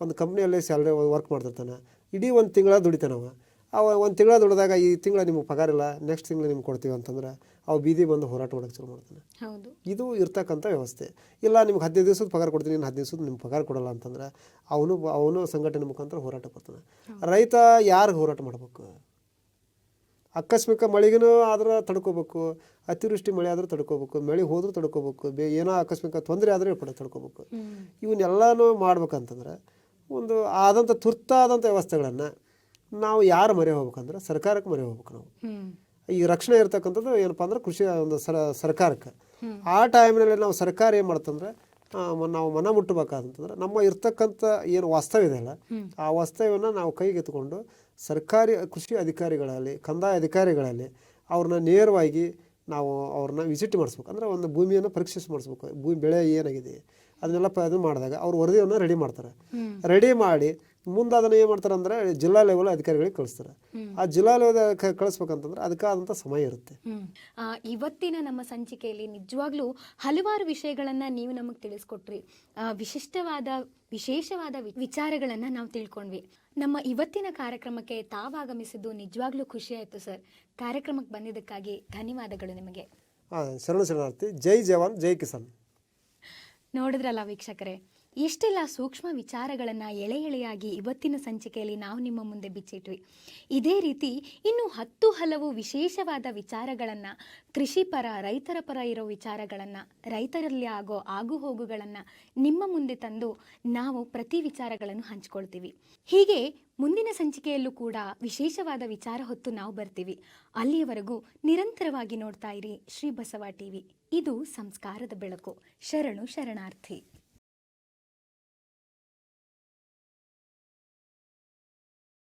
ಒಂದು ಕಂಪ್ನಿಯಲ್ಲೇ ಸ್ಯಾಲ್ರಿ ವರ್ಕ್ ಮಾಡ್ತಿರ್ತಾನೆ. ಇಡೀ ಒಂದು ತಿಂಗಳ ದುಡಿತಾನೆ ಅವ. ಒಂದು ತಿಂಗಳ ದುಡಿದಾಗ ಈ ತಿಂಗಳ ನಿಮ್ಗೆ ಪಗಾರ ಇಲ್ಲ ನೆಕ್ಸ್ಟ್ ತಿಂಗಳು ನಿಮ್ಗೆ ಕೊಡ್ತೀವಿ ಅಂತಂದ್ರೆ ಅವು ಬೀದಿ ಬಂದು ಹೋರಾಟ ಮಾಡೋಕ್ಕೆ ಶುರು ಮಾಡ್ತಾನೆ. ಇದು ಇರ್ತಕ್ಕಂಥ ವ್ಯವಸ್ಥೆ. ಇಲ್ಲ ನಿಮ್ಗೆ ಹದಿನೈದು ದಿವಸದ ಪಗಾರ ಕೊಡ್ತೀನಿ ಇನ್ನು ಹದಿನೈದು ದಿವಸದ ನಿಮ್ಗೆ ಪಗಾರ ಕೊಡಲ್ಲ ಅಂತಂದ್ರೆ ಅವನು ಅವನು ಸಂಘಟನೆ ಮುಖಾಂತರ ಹೋರಾಟ ಬರ್ತಾನೆ ರೈತ ಯಾರು ಹೋರಾಟ ಮಾಡಬೇಕು? ಆಕಸ್ಮಿಕ ಮಳೆಗೂ ಆದ್ರೆ ತಡ್ಕೋಬೇಕು ಅತಿವೃಷ್ಟಿ ಮಳೆ ಆದರೂ ತಡ್ಕೋಬೇಕು ಮಳೆ ಹೋದರೂ ತಡ್ಕೋಬೇಕು ಬೇ ಏನೋ ಆಕಸ್ಮಿಕ ತೊಂದರೆ ಆದರೂ ಪಡ ತಡ್ಕೋಬೇಕು. ಇವನ್ನೆಲ್ಲನೂ ಮಾಡ್ಬೇಕಂತಂದ್ರೆ ಒಂದು ಆದಂಥ ತುರ್ತಾದಂಥ ವ್ಯವಸ್ಥೆಗಳನ್ನು ನಾವು ಯಾರು ಮರೆ ಹೋಗ್ಬೇಕಂದ್ರೆ ಸರ್ಕಾರಕ್ಕೆ ಮರೆ ಹೋಗ್ಬೇಕು ನಾವು. ಈ ರಕ್ಷಣೆ ಇರ್ತಕ್ಕಂಥದ್ದು ಏನಪ್ಪ ಅಂದ್ರೆ ಕೃಷಿ ಒಂದು ಸರ ಸರ್ಕಾರಕ್ಕೆ. ಆ ಟೈಮ್ನಲ್ಲಿ ನಾವು ಸರ್ಕಾರ ಏನು ಮಾಡ್ತಂದ್ರೆ ನಾವು ಮನ ಮುಟ್ಟಬೇಕಾದಂತಂದ್ರೆ ನಮ್ಮ ಇರ್ತಕ್ಕಂಥ ಏನು ವಾಸ್ತವ ಇದೆಯಲ್ಲ ಆ ವಾಸ್ತವ್ಯವನ್ನು ನಾವು ಕೈಗೆತ್ತಿಕೊಂಡು ಸರ್ಕಾರಿ ಕೃಷಿ ಅಧಿಕಾರಿಗಳಲ್ಲಿ ಕಂದಾಯ ಅಧಿಕಾರಿಗಳಲ್ಲಿ ಅವ್ರನ್ನ ನೇರವಾಗಿ ನಾವು ಅವ್ರನ್ನ ವಿಸಿಟ್ ಮಾಡಿಸ್ಬೇಕು. ಅಂದರೆ ಒಂದು ಭೂಮಿಯನ್ನು ಪರೀಕ್ಷಿಸಿ ಮಾಡಿಸ್ಬೇಕು. ಭೂಮಿ ಬೆಳೆ ಏನಾಗಿದೆ ಅದನ್ನೆಲ್ಲ ಪ ಇದು ಮಾಡಿದಾಗ ಅವ್ರು ವರದಿಯನ್ನು ರೆಡಿ ಮಾಡ್ತಾರೆ. ರೆಡಿ ಮಾಡಿ ಮುಂದೆ ಅದನ್ನು ಏನು ಮಾಡ್ತಾರೆ ಅಂದರೆ ಜಿಲ್ಲಾ ಲೆವೆಲ್ ಅಧಿಕಾರಿಗಳಿಗೆ ಕಳಿಸ್ತಾರೆ. ಆ ಜಿಲ್ಲಾ ಲೆವೆಲ್ ಕಳಿಸ್ಬೇಕಂತಂದ್ರೆ ಅದಕ್ಕಾದಂಥ ಸಮಯ ಇರುತ್ತೆ. ಇವತ್ತಿನ ನಮ್ಮ ಸಂಚಿಕೆಯಲ್ಲಿ ನಿಜವಾಗ್ಲೂ ಹಲವಾರು ವಿಷಯಗಳನ್ನ ನೀವು ನಮಗೆ ತಿಳಿಸ್ಕೊಟ್ರಿ. ವಿಶಿಷ್ಟವಾದ ವಿಶೇಷವಾದ ವಿಚಾರಗಳನ್ನು ನಾವು ತಿಳ್ಕೊಂಡ್ವಿ. ನಮ್ಮ ಇವತ್ತಿನ ಕಾರ್ಯಕ್ರಮಕ್ಕೆ ತಾವಾಗಮಿಸಿದ್ದು ನಿಜವಾಗ್ಲೂ ಖುಷಿ ಆಯ್ತು ಸರ್. ಕಾರ್ಯಕ್ರಮಕ್ಕೆ ಬಂದಿದ್ದಕ್ಕಾಗಿ ಧನ್ಯವಾದಗಳು ನಿಮಗೆ. ಶರಣ ಶರಣಾರ್ಥಿ ಜೈ ಜವಾನ್ ಜೈ ಕಿಸಾನ್. ನೋಡಿದ್ರಲ್ಲ ವೀಕ್ಷಕರೇ. ಎಷ್ಟೆಲ್ಲ ಸೂಕ್ಷ್ಮ ವಿಚಾರಗಳನ್ನು ಎಳೆ ಎಳೆಯಾಗಿ ಇವತ್ತಿನ ಸಂಚಿಕೆಯಲ್ಲಿ ನಾವು ನಿಮ್ಮ ಮುಂದೆ ಬಿಚ್ಚಿಟ್ವಿ. ಇದೇ ರೀತಿ ಇನ್ನು ಹತ್ತು ಹಲವು ವಿಶೇಷವಾದ ವಿಚಾರಗಳನ್ನು, ಕೃಷಿ ಪರ, ರೈತರ ಪರ ಇರೋ ವಿಚಾರಗಳನ್ನು, ರೈತರಲ್ಲಿ ಆಗೋ ಆಗು ಹೋಗುಗಳನ್ನ ನಿಮ್ಮ ಮುಂದೆ ತಂದು ನಾವು ಪ್ರತಿ ವಿಚಾರಗಳನ್ನು ಹಂಚ್ಕೊಳ್ತೀವಿ. ಹೀಗೆ ಮುಂದಿನ ಸಂಚಿಕೆಯಲ್ಲೂ ಕೂಡ ವಿಶೇಷವಾದ ವಿಚಾರ ಹೊತ್ತು ನಾವು ಬರ್ತೀವಿ. ಅಲ್ಲಿಯವರೆಗೂ ನಿರಂತರವಾಗಿ ನೋಡ್ತಾ ಇರಿ ಶ್ರೀ ಬಸವ ಟಿವಿ. ಇದು ಸಂಸ್ಕಾರದ ಬೆಳಕು. ಶರಣು ಶರಣಾರ್ಥಿ.